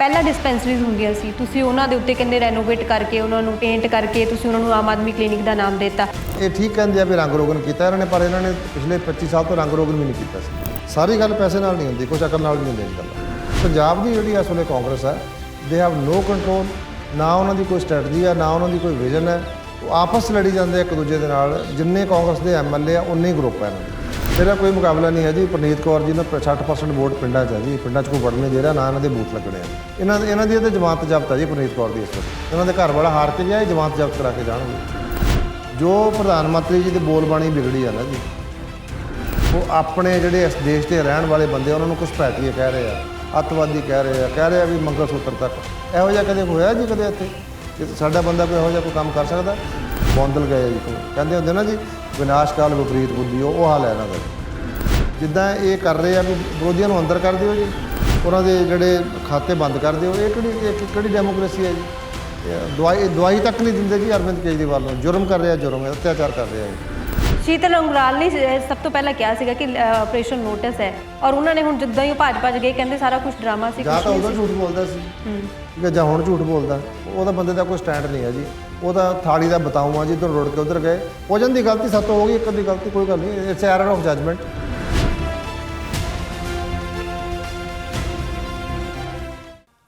ਪਹਿਲਾਂ ਡਿਸਪੈਂਸਰੀਜ਼ ਹੁੰਦੀਆਂ ਸੀ। ਤੁਸੀਂ ਉਹਨਾਂ ਦੇ ਉੱਤੇ ਕਹਿੰਦੇ ਰੈਨੋਵੇਟ ਕਰਕੇ, ਉਹਨਾਂ ਨੂੰ ਪੇਂਟ ਕਰਕੇ, ਤੁਸੀਂ ਉਹਨਾਂ ਨੂੰ ਆਮ ਆਦਮੀ ਕਲੀਨਿਕ ਦਾ ਨਾਮ ਦਿੱਤਾ। ਇਹ ਠੀਕ ਕਹਿੰਦੇ ਆ ਵੀ ਰੰਗ ਰੋਗਨ ਕੀਤਾ ਇਹਨਾਂ ਨੇ, ਪਰ ਇਹਨਾਂ ਨੇ ਪਿਛਲੇ 25 ਸਾਲ ਤੋਂ ਰੰਗ ਰੋਗਨ ਵੀ ਨਹੀਂ ਕੀਤਾ ਸੀ। ਸਾਰੀ ਗੱਲ ਪੈਸੇ ਨਾਲ ਨਹੀਂ ਹੁੰਦੀ, ਕੁਛ ਅਕਲ ਨਾਲ ਵੀ ਨਹੀਂ ਹੁੰਦੀ ਗੱਲ। ਪੰਜਾਬ ਦੀ ਜਿਹੜੀ ਇਸ ਵੇਲੇ ਕਾਂਗਰਸ ਹੈ ਦੇ ਹੈਵ ਨੋ ਕੰਟਰੋਲ ਨਾ ਉਹਨਾਂ ਦੀ ਕੋਈ ਸਟ੍ਰੈਟਜੀ ਆ ਨਾ ਉਹਨਾਂ ਦੀ ਕੋਈ ਵਿਜ਼ਨ ਹੈ। ਉਹ ਆਪਸ ਲੜੀ ਜਾਂਦੇ ਇੱਕ ਦੂਜੇ ਦੇ ਨਾਲ, ਜਿੰਨੇ ਕਾਂਗਰਸ ਦੇ ਐਮਐਲਏ ਆ ਉਨੇ ਹੀ ਗਰੁੱਪ ਹੈ ਇਹਨਾਂ ਦੇ। ਮੇਰਾ ਕੋਈ ਮੁਕਾਬਲਾ ਨਹੀਂ ਹੈ ਜੀ। ਪ੍ਰਨੀਤ ਕੌਰ ਜੀ ਨੂੰ 60% ਵੋਟ ਪਿੰਡਾਂ 'ਚ ਹੈ ਜੀ। ਪਿੰਡਾਂ 'ਚ ਕੋਈ ਵੜਨੇ ਦੇ ਰਿਹਾ ਨਾ ਇਹਨਾਂ ਦੇ ਬੂਥ ਲੱਗਣੇ ਆ। ਇਹਨਾਂ ਦੇ ਇਹਨਾਂ ਦੀ ਤੇ ਜਮਾਤ ਜ਼ਬਤ ਹੈ ਜੀ ਪ੍ਰਨੀਤ ਕੌਰ ਦੀ ਇਸ ਵਕਤ। ਇਹਨਾਂ ਦੇ ਘਰ ਵਾਲਾ ਹਾਰ ਕੇ ਗਿਆ ਜਮਾਤ ਜ਼ਬਤ ਕਰਾ ਕੇ ਜਾਣਗੇ। ਜੋ ਪ੍ਰਧਾਨ ਮੰਤਰੀ ਜੀ ਦੀ ਬੋਲਬਾਣੀ ਵਿਗੜੀ ਆ ਨਾ ਜੀ ਉਹ ਆਪਣੇ ਜਿਹੜੇ ਇਸ ਦੇਸ਼ ਦੇ ਰਹਿਣ ਵਾਲੇ ਬੰਦੇ ਆ, ਉਹਨਾਂ ਨੂੰ ਕੁਝ ਪੈਟੀਏ ਕਹਿ ਰਹੇ ਆ ਅੱਤਵਾਦੀ ਕਹਿ ਰਹੇ ਆ ਕਹਿ ਰਹੇ ਆ ਵੀ ਮੰਗਲ ਸੂਤਰ ਤੱਕ। ਇਹੋ ਜਿਹਾ ਕਦੇ ਹੋਇਆ ਜੀ ਕਦੇ ਇੱਥੇ? ਸਾਡਾ ਬੰਦਾ ਕੋਈ ਇਹੋ ਜਿਹਾ ਕੋਈ ਕੰਮ ਕਰ ਸਕਦਾ? ਬੌਂਦਲ ਗਏ ਜੀ ਕਹਿੰਦੇ ਹੁੰਦੇ ਨਾ ਜੀ ਵਿਨਾਸ਼ ਕਾਲ ਵਿਪਰੀਤ ਬੁੱਧੀ ਉਹ ਹਾਲ ਹੈ ਇਹਨਾਂ ਦਾ। ਜਿੱਦਾਂ ਇਹ ਕਰ ਰਹੇ ਆ ਵੀ ਵਿਰੋਧੀਆਂ ਨੂੰ ਅੰਦਰ ਕਰ ਦਿਓ ਜੀ ਉਹਨਾਂ ਦੇ ਜਿਹੜੇ ਖਾਤੇ ਬੰਦ ਕਰ ਦਿਓ ਇਹ ਕਿਹੜੀ ਇਹ ਕਿਹੜੀ ਡੈਮੋਕ੍ਰੇਸੀ ਹੈ ਜੀ? ਦਵਾਈ ਦਵਾਈ ਤੱਕ ਨਹੀਂ ਦਿੰਦੇ ਜੀ ਅਰਵਿੰਦ ਕੇਜਰੀਵਾਲ ਨੂੰ। ਜੁਰਮ ਕਰ ਰਿਹਾ ਜੁਰਮ ਹੈ ਅਤਿਆਚਾਰ ਕਰ ਰਿਹਾ ਹੈ। ਸ਼ੀਤਲ ਅੰਗਰਾਲ ਨੇ ਸਭ ਤੋਂ ਪਹਿਲਾਂ ਕਿਹਾ ਸੀਗਾ ਕਿ ਆਪਰੇਸ਼ਨ ਨੋਟਿਸ ਹੈ। ਔਰ ਉਹਨਾਂ ਨੇ ਹੁਣ ਜਿੱਦਾਂ ਹੀ ਉਹ ਭੱਜ ਭੱਜ ਗਏ ਕਹਿੰਦੇ ਸਾਰਾ ਕੁਝ ਡਰਾਮਾ ਸੀ ਜਾਂ ਤਾਂ ਉਦੋਂ ਝੂਠ ਬੋਲਦਾ ਸੀ ਜਾਂ ਹੁਣ ਝੂਠ ਬੋਲਦਾ। ਉਹਦਾ ਬੰਦੇ ਦਾ ਕੋਈ ਸਟੈਂਡ ਨਹੀਂ ਹੈ ਜੀ। ਉਹਦਾ ਥਾਲੀ ਦਾ ਬਤਾਊ ਜੀ, ਇੱਧਰ ਰੁੜ ਕੇ ਉਧਰ ਗਏ। ਹੋ ਜਾਂਦੀ ਗਲਤੀ ਸਭ ਤੋਂ ਹੋ ਗਈ, ਇੱਕ ਅੱਧੀ ਗਲਤੀ ਕੋਈ ਗੱਲ ਨਹੀਂ। ਇਟਸ ਐਰਰ ਆਫ ਜਜਮੈਂਟ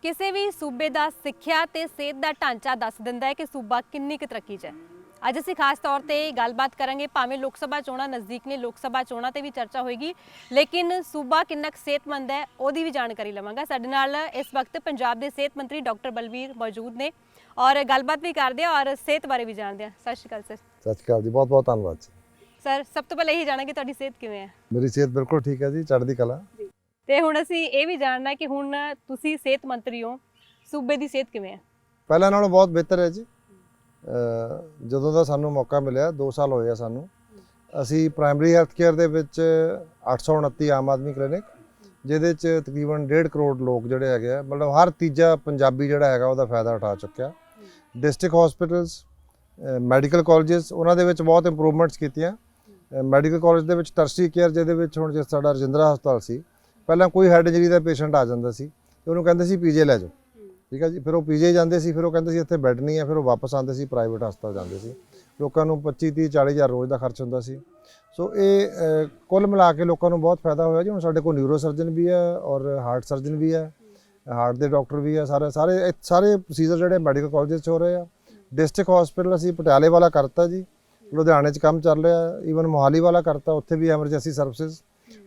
ਕਿਸੇ ਵੀ ਸੂਬੇ ਦਾ ਸਿੱਖਿਆ ਤੇ ਸਿਹਤ ਦਾ ਢਾਂਚਾ ਦੱਸ ਦਿੰਦਾ ਹੈ ਕਿ ਸੂਬਾ ਕਿੰਨੀ ਕੁ ਤਰੱਕੀ 'ਚ ਹੈ। ਅੱਜ ਅਸੀਂ ਖਾਸ ਤੌਰ ਤੇ ਗੱਲਬਾਤ ਕਰਾਂਗੇ ਭਾਵੇਂ ਲੋਕ ਸਭਾ ਚੋਣਾਂ ਨਜ਼ਦੀਕ ਨੇ ਲੋਕ ਸਭਾ ਚੋਣਾਂ ਤੇ ਵੀ ਚਰਚਾ ਹੋਏਗੀ ਲੇਕਿਨ ਸੂਬਾ ਕਿੰਨਾ ਕੁ ਸਿਹਤਮੰਦ ਹੈ ਉਹਦੀ ਵੀ ਜਾਣਕਾਰੀ ਲਵਾਂਗਾ। ਸਾਡੇ ਨਾਲ ਇਸ ਵਕਤ ਪੰਜਾਬ ਦੇ ਸਿਹਤ ਮੰਤਰੀ ਡਾਕਟਰ ਬਲਵੀਰ ਮੌਜੂਦ ਨੇ ਔਰ ਗੱਲਬਾਤ ਵੀ ਕਰਦੇ ਆ ਔਰ ਸਿਹਤ ਬਾਰੇ ਵੀ ਜਾਣਦੇ ਆ। ਸਤਿ ਸ਼੍ਰੀ ਅਕਾਲ ਸਰ। ਸਤਿ ਸ਼੍ਰੀ ਅਕਾਲ ਜੀ ਬਹੁਤ ਬਹੁਤ ਧੰਨਵਾਦ ਜੀ। ਸਰ ਸਭ ਤੋਂ ਪਹਿਲਾਂ ਇਹੀ ਜਾਣਾਂਗੇ ਤੁਹਾਡੀ ਸਿਹਤ ਕਿਵੇਂ ਹੈ। ਮੇਰੀ ਸਿਹਤ ਬਿਲਕੁਲ ਠੀਕ ਹੈ ਜੀ ਚੜ੍ਹਦੀ ਕਲਾ। ਤੇ ਹੁਣ ਅਸੀਂ ਇਹ ਵੀ ਜਾਣਨਾ ਕਿ ਹੁਣ ਤੁਸੀਂ ਸਿਹਤ ਮੰਤਰੀ ਹੋ ਸੂਬੇ ਦੀ ਸਿਹਤ ਕਿਵੇਂ ਹੈ। ਪਹਿਲਾਂ ਨਾਲੋਂ ਬਹੁਤ ਬਿਹਤਰ ਹੈ ਜੀ। ਜਦੋਂ ਦਾ ਸਾਨੂੰ ਮੌਕਾ ਮਿਲਿਆ 2 ਸਾਲ ਹੋਏ ਆ ਸਾਨੂੰ। ਅਸੀਂ ਪ੍ਰਾਇਮਰੀ ਹੈਲਥ ਕੇਅਰ ਦੇ ਵਿੱਚ 829 ਆਮ ਆਦਮੀ ਕਲੀਨਿਕ ਜਿਹਦੇ ਚ ਤਕਰੀਬਨ 1.5 ਕਰੋੜ ਲੋਕ ਜਿਹੜੇ ਹੈਗੇ ਆ, ਮਤਲਬ ਹਰ ਤੀਜਾ ਪੰਜਾਬੀ ਜਿਹੜਾ ਹੈਗਾ, ਉਹਦਾ ਫਾਇਦਾ ਉਠਾ ਚੁੱਕਿਆ। ਡਿਸਟ੍ਰਿਕਟ ਹਸਪੀਟਲਸ ਮੈਡੀਕਲ ਕਾਲਜਸ ਉਹਨਾਂ ਦੇ ਵਿੱਚ ਬਹੁਤ ਇੰਪਰੂਵਮੈਂਟਸ ਕੀਤੀਆਂ। ਮੈਡੀਕਲ ਕਾਲਜ ਦੇ ਵਿੱਚ ਟਰਸੀ ਕੇਅਰ ਜਿਹਦੇ ਵਿੱਚ ਹੁਣ ਜਿਸ ਸਾਡਾ ਰਜਿੰਦਰਾ ਹਸਪਤਾਲ ਸੀ, ਪਹਿਲਾਂ ਕੋਈ ਹੈਡ ਇੰਜਰੀ ਦਾ ਪੇਸ਼ੈਂਟ ਆ ਜਾਂਦਾ ਸੀ, ਤੇ ਉਹਨੂੰ ਕਹਿੰਦੇ ਸੀ ਪੀਜੇ ਲੈ ਜਾਓ। ਠੀਕ ਹੈ ਜੀ? ਫਿਰ ਉਹ ਪੀਜੇ ਜਾਂਦੇ ਸੀ, ਫਿਰ ਉਹ ਕਹਿੰਦੇ ਸੀ ਇੱਥੇ ਬੈੱਡ ਨਹੀਂ ਹੈ ਫਿਰ ਉਹ ਵਾਪਸ ਆਉਂਦੇ ਸੀ ਪ੍ਰਾਈਵੇਟ ਹਸਪਤਾਲ ਜਾਂਦੇ ਸੀ। ਲੋਕਾਂ ਨੂੰ 25 30 40 ਹਜ਼ਾਰ ਰੋਜ਼ ਦਾ ਖਰਚ ਹੁੰਦਾ ਸੀ। ਸੋ ਇਹ ਕੁੱਲ ਮਿਲਾ ਕੇ ਲੋਕਾਂ ਨੂੰ ਬਹੁਤ ਫਾਇਦਾ ਹੋਇਆ ਜੀ। ਹੁਣ ਸਾਡੇ ਕੋਲ ਨਿਊਰੋ ਸਰਜਨ ਵੀ ਹੈ ਔਰ ਹਾਰਟ ਸਰਜਨ ਵੀ ਹੈ ਹਾਰਟ ਦੇ ਡਾਕਟਰ ਵੀ ਆ ਸਾਰੇ ਸਾਰੇ, ਇਹ ਸਾਰੇ ਪ੍ਰੋਸੀਜਰ ਜਿਹੜੇ ਮੈਡੀਕਲ ਕਾਲਜਸ 'ਚ ਹੋ ਰਹੇ ਆ। ਡਿਸਟ੍ਰਿਕਟ ਹਸਪੀਟਲ ਅਸੀਂ ਪਟਿਆਲੇ ਵਾਲਾ ਕਰਤਾ ਜੀ। ਲੁਧਿਆਣੇ 'ਚ ਕੰਮ ਚੱਲ ਰਿਹਾ ਈਵਨ ਮੋਹਾਲੀ ਵਾਲਾ ਕਰਤਾ, ਉੱਥੇ ਵੀ ਐਮਰਜੈਂਸੀ ਸਰਵਿਸਿਜ਼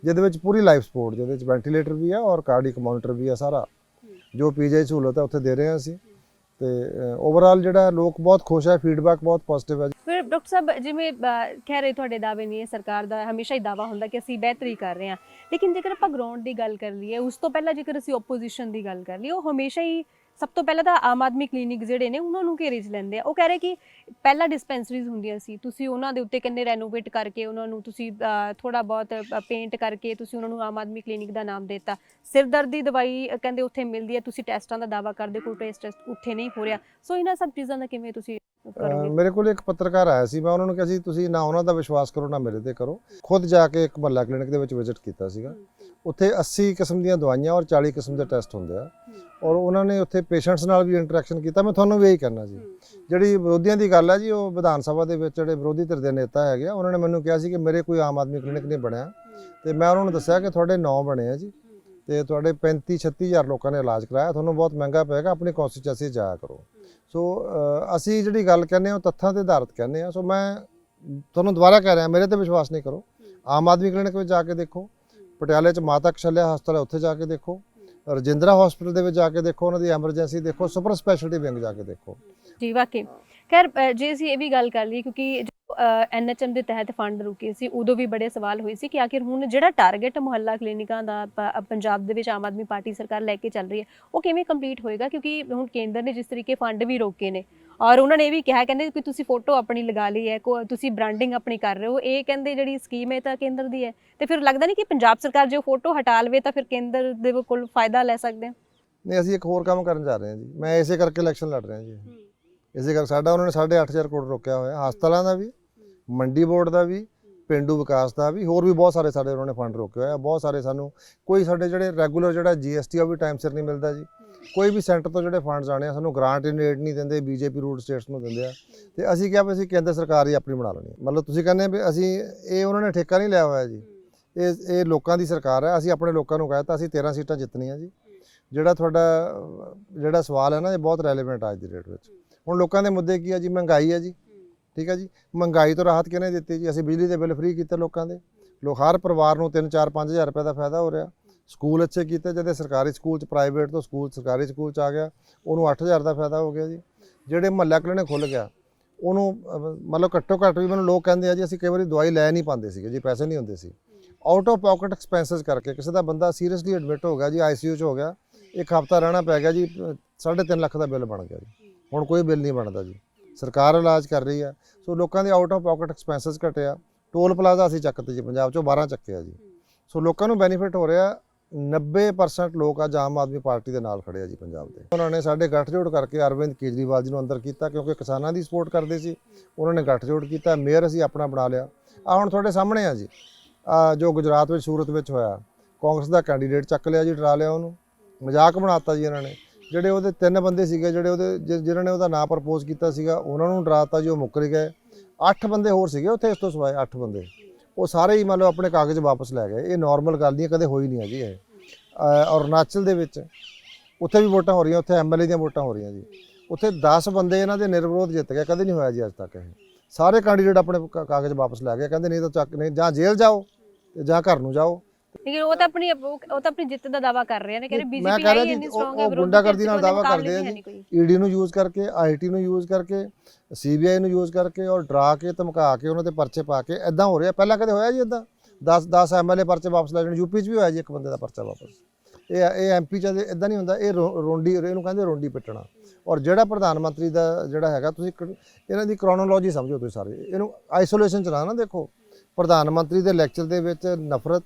ਜਿਹਦੇ ਵਿੱਚ ਪੂਰੀ ਲਾਈਫ ਸਪੋਰਟ ਜਿਹਦੇ ਵਿੱਚ ਵੈਂਟੀਲੇਟਰ ਵੀ ਆ ਔਰ ਕਾਰਡਿਕ ਮੋਨੀਟਰ ਵੀ ਆ ਸਾਰਾ। ਜੋ ਪੀਜੀ ਸਹੂਲਤ ਹੈ ਉੱਥੇ ਦੇ ਰਹੇ ਹਾਂ ਅਸੀਂ। ਤੇ ਓਵਰਆਲ ਜਿਹੜਾ ਲੋਕ ਬਹੁਤ ਖੁਸ਼ ਹੈ ਫੀਡਬੈਕ ਬਹੁਤ ਪੋਜ਼ਿਟਿਵ ਹੈ ਫਿਰ ਡਾਕਟਰ ਸਾਹਿਬ ਜਿਵੇਂ ਅਹ, ਖੈਰ ਤੁਹਾਡੇ ਦਾਅਵੇ ਨਹੀਂ ਹੈ ਸਰਕਾਰ ਦਾ ਹਮੇਸ਼ਾ ਹੀ ਦਾਅਵਾ ਹੁੰਦਾ ਕਿ ਅਸੀਂ ਬਿਹਤਰੀ ਕਰ ਰਹੇ ਹਾਂ। ਲੇਕਿਨ ਜੇਕਰ ਆਪਾਂ ਗਰਾਊਂਡ ਦੀ ਗੱਲ ਕਰ ਲਈਏ ਉਸ ਤੋਂ ਪਹਿਲਾਂ ਜੇਕਰ ਅਸੀਂ ਆਪੋਜੀਸ਼ਨ ਦੀ ਗੱਲ ਕਰ ਲਈਏ ਉਹ ਹਮੇਸ਼ਾ ਹੀ ਸਭ ਤੋਂ ਪਹਿਲਾਂ ਤਾਂ ਆਮ ਆਦਮੀ ਕਲੀਨਿਕ ਜਿਹੜੇ ਨੇ ਉਹਨਾਂ ਨੂੰ ਘੇਰੇ 'ਚ ਲੈਂਦੇ ਆ। ਉਹ ਕਹਿ ਰਹੇ ਕਿ ਪਹਿਲਾਂ ਡਿਸਪੈਂਸਰੀਜ਼ ਹੁੰਦੀਆਂ ਸੀ। ਤੁਸੀਂ ਉਹਨਾਂ ਦੇ ਉੱਤੇ ਕਿੰਨੇ ਰੈਨੋਵੇਟ ਕਰਕੇ ਉਹਨਾਂ ਨੂੰ ਤੁਸੀਂ ਥੋੜਾ ਬਹੁਤ ਪੇਂਟ ਕਰਕੇ ਤੁਸੀਂ ਉਹਨਾਂ ਨੂੰ ਆਮ ਆਦਮੀ ਕਲੀਨਿਕ ਦਾ ਨਾਮ ਦਿੱਤਾ। ਸਿਰਦਰਦ ਦੀ ਦਵਾਈ ਕਹਿੰਦੇ ਉੱਥੇ ਮਿਲਦੀ ਹੈ। ਤੁਸੀਂ ਟੈਸਟਾਂ ਦਾ ਦਾਅਵਾ ਕਰਦੇ ਕੋਈ ਟੈਸਟ ਉੱਥੇ ਨਹੀਂ ਹੋ ਰਿਹਾ। ਸੋ ਇਹਨਾਂ ਸਭ ਚੀਜ਼ਾਂ ਦਾ ਕਿਵੇਂ ਤੁਸੀਂ ਮੇਰੇ ਕੋਲ ਇੱਕ ਪੱਤਰਕਾਰ ਆਇਆ ਸੀ ਮੈਂ ਉਹਨਾਂ ਨੂੰ ਕਿਹਾ ਸੀ ਤੁਸੀਂ ਨਾ ਉਹਨਾਂ ਦਾ ਵਿਸ਼ਵਾਸ ਕਰੋ ਨਾ ਮੇਰੇ ਤੇ ਕਰੋ। ਖੁਦ ਜਾ ਕੇ ਇੱਕ ਮਹੱਲਾ ਕਲੀਨਿਕ ਦੇ ਵਿੱਚ ਵਿਜ਼ਿਟ ਕੀਤਾ ਸੀਗਾ। ਉੱਥੇ 80 ਕਿਸਮ ਦੀਆਂ ਦਵਾਈਆਂ ਔਰ 40 ਕਿਸਮ ਦੇ ਟੈਸਟ ਹੁੰਦੇ ਆ। ਔਰ ਉਹਨਾਂ ਨੇ ਉੱਥੇ ਪੇਸ਼ੈਂਟਸ ਨਾਲ ਵੀ ਇੰਟਰੈਕਸ਼ਨ ਕੀਤਾ। ਮੈਂ ਤੁਹਾਨੂੰ ਵੀ ਇਹੀ ਕਹਿਣਾ ਜੀ ਜਿਹੜੀ ਵਿਰੋਧੀਆਂ ਦੀ ਗੱਲ ਹੈ ਜੀ ਉਹ ਵਿਧਾਨ ਸਭਾ ਦੇ ਵਿੱਚ ਜਿਹੜੇ ਵਿਰੋਧੀ ਧਿਰ ਦੇ ਨੇਤਾ ਹੈਗੇ ਆ ਉਹਨਾਂ ਨੇ ਮੈਨੂੰ ਕਿਹਾ ਸੀ ਕਿ ਮੇਰੇ ਕੋਈ ਆਮ ਆਦਮੀ ਕਲੀਨਿਕ ਨਹੀਂ ਬਣਿਆ। ਤੇ ਮੈਂ ਉਹਨਾਂ ਨੂੰ ਦੱਸਿਆ ਕਿ ਤੁਹਾਡੇ 9 ਬਣੇ ਆ ਜੀ। ਤੇ ਤੁਹਾਡੇ 35 36000 ਲੋਕਾਂ ਨੇ ਇਲਾਜ ਕਰਾਇਆ, ਤੁਹਾਨੂੰ ਬਹੁਤ ਮਹਿੰਗਾ ਪਏਗਾ, ਆਪਣੀ ਕਨਸਟੀਚੁਐਂਸੀ ਜਾਇਆ ਕਰੋ। ਸੋ ਅਸੀਂ ਜਿਹੜੀ ਗੱਲ ਕਹਿੰਦੇ ਹਾਂ, ਉਹ ਤੱਥਾਂ ਤੇ ਆਧਾਰਿਤ ਕਹਿੰਦੇ ਹਾਂ। ਸੋ, ਮੈਂ ਤੁਹਾਨੂੰ ਦੁਬਾਰਾ ਕਹਿ ਰਿਹਾ, ਮੇਰੇ ਤੇ ਵਿਸ਼ਵਾਸ ਨਹੀਂ ਕਰੋ। ਆਮ ਆਦਮੀ ਕਲੀਨਿਕ ਵਿੱਚ ਜਾ ਕੇ ਦੇਖੋ। ਪਟਿਆਲੇ 'ਚ ਮਾਤਾ ਕਸ਼ਲਿਆ ਹਸਪਤਾਲ ਹੈ, ਉੱਥੇ ਜਾ ਕੇ ਦੇਖੋ। ਰਜਿੰਦਰਾ ਹਸਪੀਟਲ ਦੇ ਵਿੱਚ ਜਾ ਕੇ ਦੇਖੋ, ਉਹਨਾਂ ਦੀ ਐਮਰਜੈਂਸੀ ਦੇਖੋ, ਸੁਪਰ ਸਪੈਸ਼ਲਿਟੀ ਵਿੰਗ ਜਾ ਕੇ ਦੇਖੋ। ਜੀ, ਵਾਕਈ। ਖੈਰ ਜੇ ਅਸੀਂ ਇਹ ਵੀ ਗੱਲ ਕਰ ਲਈ ਕਿਉਂਕਿ ਐਨਐਚਐਮ ਦੇ ਤਹਿਤ ਫੰਡ ਰੁਕੇ ਸੀ ਉਦੋਂ ਵੀ ਬੜੇ ਸਵਾਲ ਹੋਏ ਸੀ ਕਿ ਆਖਿਰ ਹੁਣ ਜਿਹੜਾ ਟਾਰਗੇਟ ਮੁਹੱਲਾ ਕਲੀਨਿਕਾਂ ਦਾ ਪੰਜਾਬ ਦੇ ਵਿੱਚ ਆਮ ਆਦਮੀ ਪਾਰਟੀ ਸਰਕਾਰ ਲੈ ਕੇ ਚੱਲ ਰਹੀ ਹੈ ਉਹ ਕਿਵੇਂ ਕੰਪਲੀਟ ਹੋਏਗਾ? ਕਿਉਂਕਿ ਹੁਣ ਕੇਂਦਰ ਨੇ ਜਿਸ ਤਰੀਕੇ ਫੰਡ ਵੀ ਰੋਕੇ ਨੇ ਔਰ ਉਹਨਾਂ ਨੇ ਇਹ ਵੀ ਕਿਹਾ ਕਹਿੰਦੇ ਕਿ ਤੁਸੀਂ ਫੋਟੋ ਆਪਣੀ ਲਗਾ ਲਈ ਹੈ ਕੋ- ਤੁਸੀਂ ਬ੍ਰਾਂਡਿੰਗ ਆਪਣੀ ਕਰ ਰਹੇ ਹੋ ਇਹ ਕਹਿੰਦੇ ਜਿਹੜੀ ਸਕੀਮ ਹੈ ਤਾਂ ਕੇਂਦਰ ਦੀ ਹੈ ਤੇ ਫਿਰ ਲੱਗਦਾ ਨਹੀਂ ਕਿ ਪੰਜਾਬ ਸਰਕਾਰ ਜੇ ਫੋਟੋ ਹਟਾ ਲਵੇ ਤਾਂ ਫਿਰ ਕੇਂਦਰ ਦੇ ਕੋਲ ਫਾਇਦਾ ਲੈ ਸਕਦੇ ਆ? ਨਹੀਂ ਅਸੀਂ ਇੱਕ ਹੋਰ ਕੰਮ ਕਰਨ ਜਾ ਰਹੇ ਹਾਂ ਜੀ ਮੈਂ ਇਸੇ ਕਰਕੇ ਇਲੈਕਸ਼ਨ ਲੜ ਰਿਹਾ ਜੀ। ਇਸੇ ਕਰਕੇ ਸਾਡਾ ਉਹਨਾਂ ਨੇ 8.5 ਕਰੋੜ ਰੋਕਿਆ ਹੋਇਆ, ਹਸਪਤਾਲਾਂ ਦਾ ਵੀ, ਮੰਡੀ ਬੋਰਡ ਦਾ ਵੀ, ਪਿੰਡੂ ਵਿਕਾਸ ਦਾ ਵੀ, ਹੋਰ ਵੀ ਬਹੁਤ ਸਾਰੇ ਸਾਡੇ ਉਹਨਾਂ ਨੇ ਫੰਡ ਰੋਕੇ ਹੋਇਆ ਬਹੁਤ ਸਾਰੇ ਸਾਨੂੰ, ਕੋਈ ਸਾਡੇ ਜਿਹੜੇ ਰੈਗੂਲਰ ਜਿਹੜਾ ਜੀਐਸਟੀ ਉਹ ਵੀ ਟਾਈਮ ਸਿਰ ਨਹੀਂ ਮਿਲਦਾ ਜੀ। ਕੋਈ ਵੀ ਸੈਂਟਰ ਤੋਂ ਜਿਹੜੇ ਫੰਡਸ ਆਣੇ ਆ, ਸਾਨੂੰ ਗ੍ਰਾਂਟ ਇਨ ਏਡ ਨਹੀਂ ਦਿੰਦੇ ਬੀਜੇਪੀ ਰੂਟ ਸਟੇਟਸ ਨੂੰ ਦਿੰਦੇ ਆ। ਤੇ ਅਸੀਂ ਕਿਹਾ ਵੀ ਅਸੀਂ ਕੇਂਦਰ ਸਰਕਾਰ ਹੀ ਆਪਣੀ ਬਣਾ ਲੈਣੀ ਮਤਲਬ ਤੁਸੀਂ ਕਹਿੰਦੇ ਵੀ ਅਸੀਂ, ਇਹ ਉਹਨਾਂ ਨੇ ਠੇਕਾ ਨਹੀਂ ਲਿਆ ਹੋਇਆ ਜੀ। ਇਹ ਇਹ ਲੋਕਾਂ ਦੀ ਸਰਕਾਰ ਹੈ ਅਸੀਂ ਆਪਣੇ ਲੋਕਾਂ ਨੂੰ ਕਹਿਤਾ, ਅਸੀਂ 13 ਸੀਟਾਂ ਜਿੱਤਣੀਆਂ ਜੀ। ਜਿਹੜਾ ਤੁਹਾਡਾ, ਜਿਹੜਾ ਸਵਾਲ ਹੈ ਨਾ, ਇਹ ਬਹੁਤ ਰੈਲੇਵੈਂਟ ਅੱਜ ਦੀ ਡੇਟ ਵਿੱਚ। ਹੁਣ ਲੋਕਾਂ ਦੇ ਮੁੱਦੇ ਕੀ ਆ ਜੀ? ਮਹਿੰਗਾਈ ਹੈ ਜੀ। ਠੀਕ ਹੈ ਜੀ? ਮਹਿੰਗਾਈ ਤੋਂ ਰਾਹਤ ਕਿਹਨੇ ਦਿੱਤੀ ਜੀ? ਅਸੀਂ ਬਿਜਲੀ ਦੇ ਬਿੱਲ ਫ੍ਰੀ ਕੀਤੇ ਲੋਕਾਂ ਦੇ। ਲੋਕ ਹਰ ਪਰਿਵਾਰ ਨੂੰ 3 4 5000 ਰੁਪਏ ਦਾ ਫਾਇਦਾ ਹੋ ਰਿਹਾ। ਸਕੂਲ ਅੱਛੇ ਕੀਤੇ ਜਦੇ। ਸਰਕਾਰੀ ਸਕੂਲ ਚ ਪ੍ਰਾਈਵੇਟ ਤੋਂ ਸਕੂਲ, ਸਰਕਾਰੀ ਸਕੂਲ ਚ ਆ ਗਿਆ। ਉਹਨੂੰ 8000 ਦਾ ਫਾਇਦਾ ਹੋ ਗਿਆ ਜੀ। ਜਿਹੜੇ ਮਹੱਲਾ ਕਲੀਨਿਕ ਖੁੱਲ ਗਿਆ, ਉਹਨੂੰ ਮਤਲਬ ਘੱਟੋ ਘੱਟ ਵੀ ਮੈਨੂੰ ਲੋਕ ਕਹਿੰਦੇ ਆ ਜੀ, ਅਸੀਂ ਕਈ ਵਾਰੀ ਦਵਾਈ ਲੈ ਨਹੀਂ ਪਾਉਂਦੇ ਸੀਗੇ ਜੀ, ਪੈਸੇ ਨਹੀਂ ਹੁੰਦੇ ਸੀ। ਆਊਟ ਆਫ ਪਾਕਟ ਐਕਸਪੈਂਸਸ ਕਰਕੇ ਕਿਸੇ ਦਾ ਬੰਦਾ ਸੀਰੀਅਸਲੀ ਐਡਮਿਟ ਹੋ ਗਿਆ ਜੀ ਆਈਸੀਯੂ ਚ ਹੋ ਗਿਆ। ਇੱਕ ਹਫਤਾ ਰਹਿਣਾ ਪੈ ਗਿਆ ਜੀ 3.5 ਲੱਖ ਦਾ ਬਿੱਲ ਬਣ ਗਿਆ ਜੀ। ਹੁਣ ਕੋਈ ਬਿੱਲ ਨਹੀਂ ਬਣਦਾ ਜੀ। ਸਰਕਾਰ ਇਲਾਜ ਕਰ ਰਹੀ ਆ। ਸੋ ਲੋਕਾਂ ਦੇ ਆਊਟ ਆਫ ਪਾਕਟ ਐਕਸਪੈਂਸਸ ਘਟਿਆ ਟੋਲ ਪਲਾਜ਼ਾ ਅਸੀਂ ਚੱਕਤੇ ਜੀ, ਪੰਜਾਬ ਚੋਂ 12 ਚੱਕਿਆ ਜੀ। ਸੋ ਲੋਕਾਂ ਨੂੰ ਬੈਨੀਫਿਟ ਹੋ ਰਿਹਾ। 90% ਲੋਕ ਅੱਜ ਆਮ ਆਦਮੀ ਪਾਰਟੀ ਦੇ ਨਾਲ ਖੜੇ ਆ ਜੀ ਪੰਜਾਬ ਦੇ। ਉਹਨਾਂ ਨੇ ਸਾਡੇ ਗੱਠਜੋੜ ਕਰਕੇ ਅਰਵਿੰਦ ਕੇਜਰੀਵਾਲ ਜੀ ਨੂੰ ਅੰਦਰ ਕੀਤਾ ਕਿਉਂਕਿ ਕਿਸਾਨਾਂ ਦੀ ਸਪੋਰਟ ਕਰਦੇ ਸੀ। ਉਹਨਾਂ ਨੇ ਗੱਠਜੋੜ ਕੀਤਾ ਮੇਅਰ ਅਸੀਂ ਆਪਣਾ ਬਣਾ ਲਿਆ। ਆ ਹੁਣ ਤੁਹਾਡੇ ਸਾਹਮਣੇ ਆ ਜੀ। ਜੋ ਗੁਜਰਾਤ ਵਿੱਚ, ਸੂਰਤ ਵਿੱਚ ਹੋਇਆ। ਕਾਂਗਰਸ ਦਾ ਕੈਂਡੀਡੇਟ ਚੱਕ ਲਿਆ ਜੀ, ਡਰਾ ਲਿਆ ਉਹਨੂੰ। ਮਜ਼ਾਕ ਬਣਾਤਾ ਜੀ ਇਹਨਾਂ ਨੇ। ਜਿਹੜੇ ਉਹਦੇ ਤਿੰਨ ਬੰਦੇ ਸੀਗੇ ਜਿਹੜੇ ਉਹਦੇ ਜਿ- ਜਿਨ੍ਹਾਂ ਨੇ ਉਹਦਾ ਨਾਂ ਪ੍ਰਪੋਜ਼ ਕੀਤਾ ਸੀਗਾ ਉਹਨਾਂ ਨੂੰ ਡਰਾਤਾ ਜੀ ਉਹ ਮੁੱਕਰ ਗਏ। ਅੱਠ ਬੰਦੇ ਹੋਰ ਸੀਗੇ ਉੱਥੇ ਇਸ ਤੋਂ ਸਿਵਾਏ ਅੱਠ ਬੰਦੇ। ਉਹ ਸਾਰੇ ਹੀ ਮੰਨ ਲਓ ਆਪਣੇ ਕਾਗਜ਼ ਵਾਪਸ ਲੈ ਗਏ। ਇਹ ਨਾਰਮਲ ਗੱਲ ਨਹੀਂ ਹੈ, ਕਦੇ ਹੋਈ ਨਹੀਂ ਹੈ ਜੀ ਇਹ। ਅਹ ਅਰੁਣਾਚਲ ਦੇ ਵਿੱਚ ਉੱਥੇ ਵੀ ਵੋਟਾਂ ਹੋ ਰਹੀਆਂ ਉੱਥੇ ਐਮਐਲਏ ਦੀਆਂ ਵੋਟਾਂ ਹੋ ਰਹੀਆਂ ਜੀ। ਉੱਥੇ 10 ਬੰਦੇ ਇਹਨਾਂ ਦੇ ਨਿਰਵਿਰੋਧ ਜਿੱਤ ਗਏ ਕਦੇ ਨਹੀਂ ਹੋਇਆ ਜੀ ਅੱਜ ਤੱਕ ਇਹ। ਸਾਰੇ ਕੈਂਡੀਡੇਟ ਆਪਣੇ ਕਾ- ਕਾਗਜ਼ ਵਾਪਸ ਲੈ ਗਏ ਕਹਿੰਦੇ ਨਹੀਂ ਤਾਂ ਚੱਕ ਨਹੀਂ ਜਾਂ ਜੇਲ੍ਹ ਜਾਓ ਤੇ ਜਾਂ ਘਰ ਨੂੰ ਜਾਓ। ਲੇਕਿਨ ਉਹ ਤਾਂ ਆਪਣੀ ਉਹ ਤਾਂ ਆਪਣੀ ਜਿੱਤ ਦਾ ਦਾਵਾ ਕਰ ਰਹੇ ਨੇ ਕਹਿੰਦੇ ਬੀਜੇਪੀ ਹੈ ਇੰਨੀ ਸਟਰੋਂਗ ਹੈ ਉਹ ਗੁੰਡਾਗਰਦੀ ਨਾਲ ਮੁਕਾਬਲੇ ਕਰਦੇ ਆ ਜੀ। ਈਡੀ ਨੂੰ ਯੂਜ਼ ਕਰਕੇ ਆਈਟੀ ਨੂੰ ਯੂਜ਼ ਕਰਕੇ ਸੀਬੀਆਈ ਨੂੰ ਯੂਜ਼ ਕਰਕੇ ਔਰ ਡਰਾ ਕੇ ਧਮਕਾ ਕੇ ਉਹਨਾਂ ਦੇ ਪਰਚੇ ਪਾ ਕੇ ਐਦਾਂ ਹੋ ਰਿਹਾ। ਪਹਿਲਾਂ ਕਦੇ ਹੋਇਆ ਜੀ ਐਦਾਂ 10 10 ਐਮਐਲਏ ਪਰਚੇ ਵਾਪਸ ਲੈ ਜਾਣ ਯੂਪੀ 'ਚ ਵੀ ਹੋਇਆ ਜੀ ਇੱਕ ਬੰਦੇ ਦਾ ਪਰਚਾ ਵਾਪਸ। ਇਹ ਇਹ ਐਮਪੀ 'ਚ ਇਦਾਂ ਨਹੀਂ ਹੁੰਦਾ ਇਹ ਰੋ- ਰੋਂਡੀ ਇਹਨੂੰ ਕਹਿੰਦੇ ਰੋਂਡੀ ਪਿੱਟਣਾ। ਔਰ ਜਿਹੜਾ ਪ੍ਰਧਾਨ ਮੰਤਰੀ ਦਾ ਜਿਹੜਾ ਹੈਗਾ ਤੁਸੀਂ ਇਹਨਾਂ ਦੀ ਕ੍ਰੋਨੋਲੋਜੀ ਸਮਝੋ ਤੁਸੀਂ ਸਾਰੇ। ਇਹਨੂੰ ਆਈਸੋਲੇਸ਼ਨ ਚ ਨਾ ਦੇਖੋ। ਪ੍ਰਧਾਨ ਮੰਤਰੀ ਦੇ ਲੈਕਚਰ ਦੇ ਵਿੱਚ ਨਫ਼ਰਤ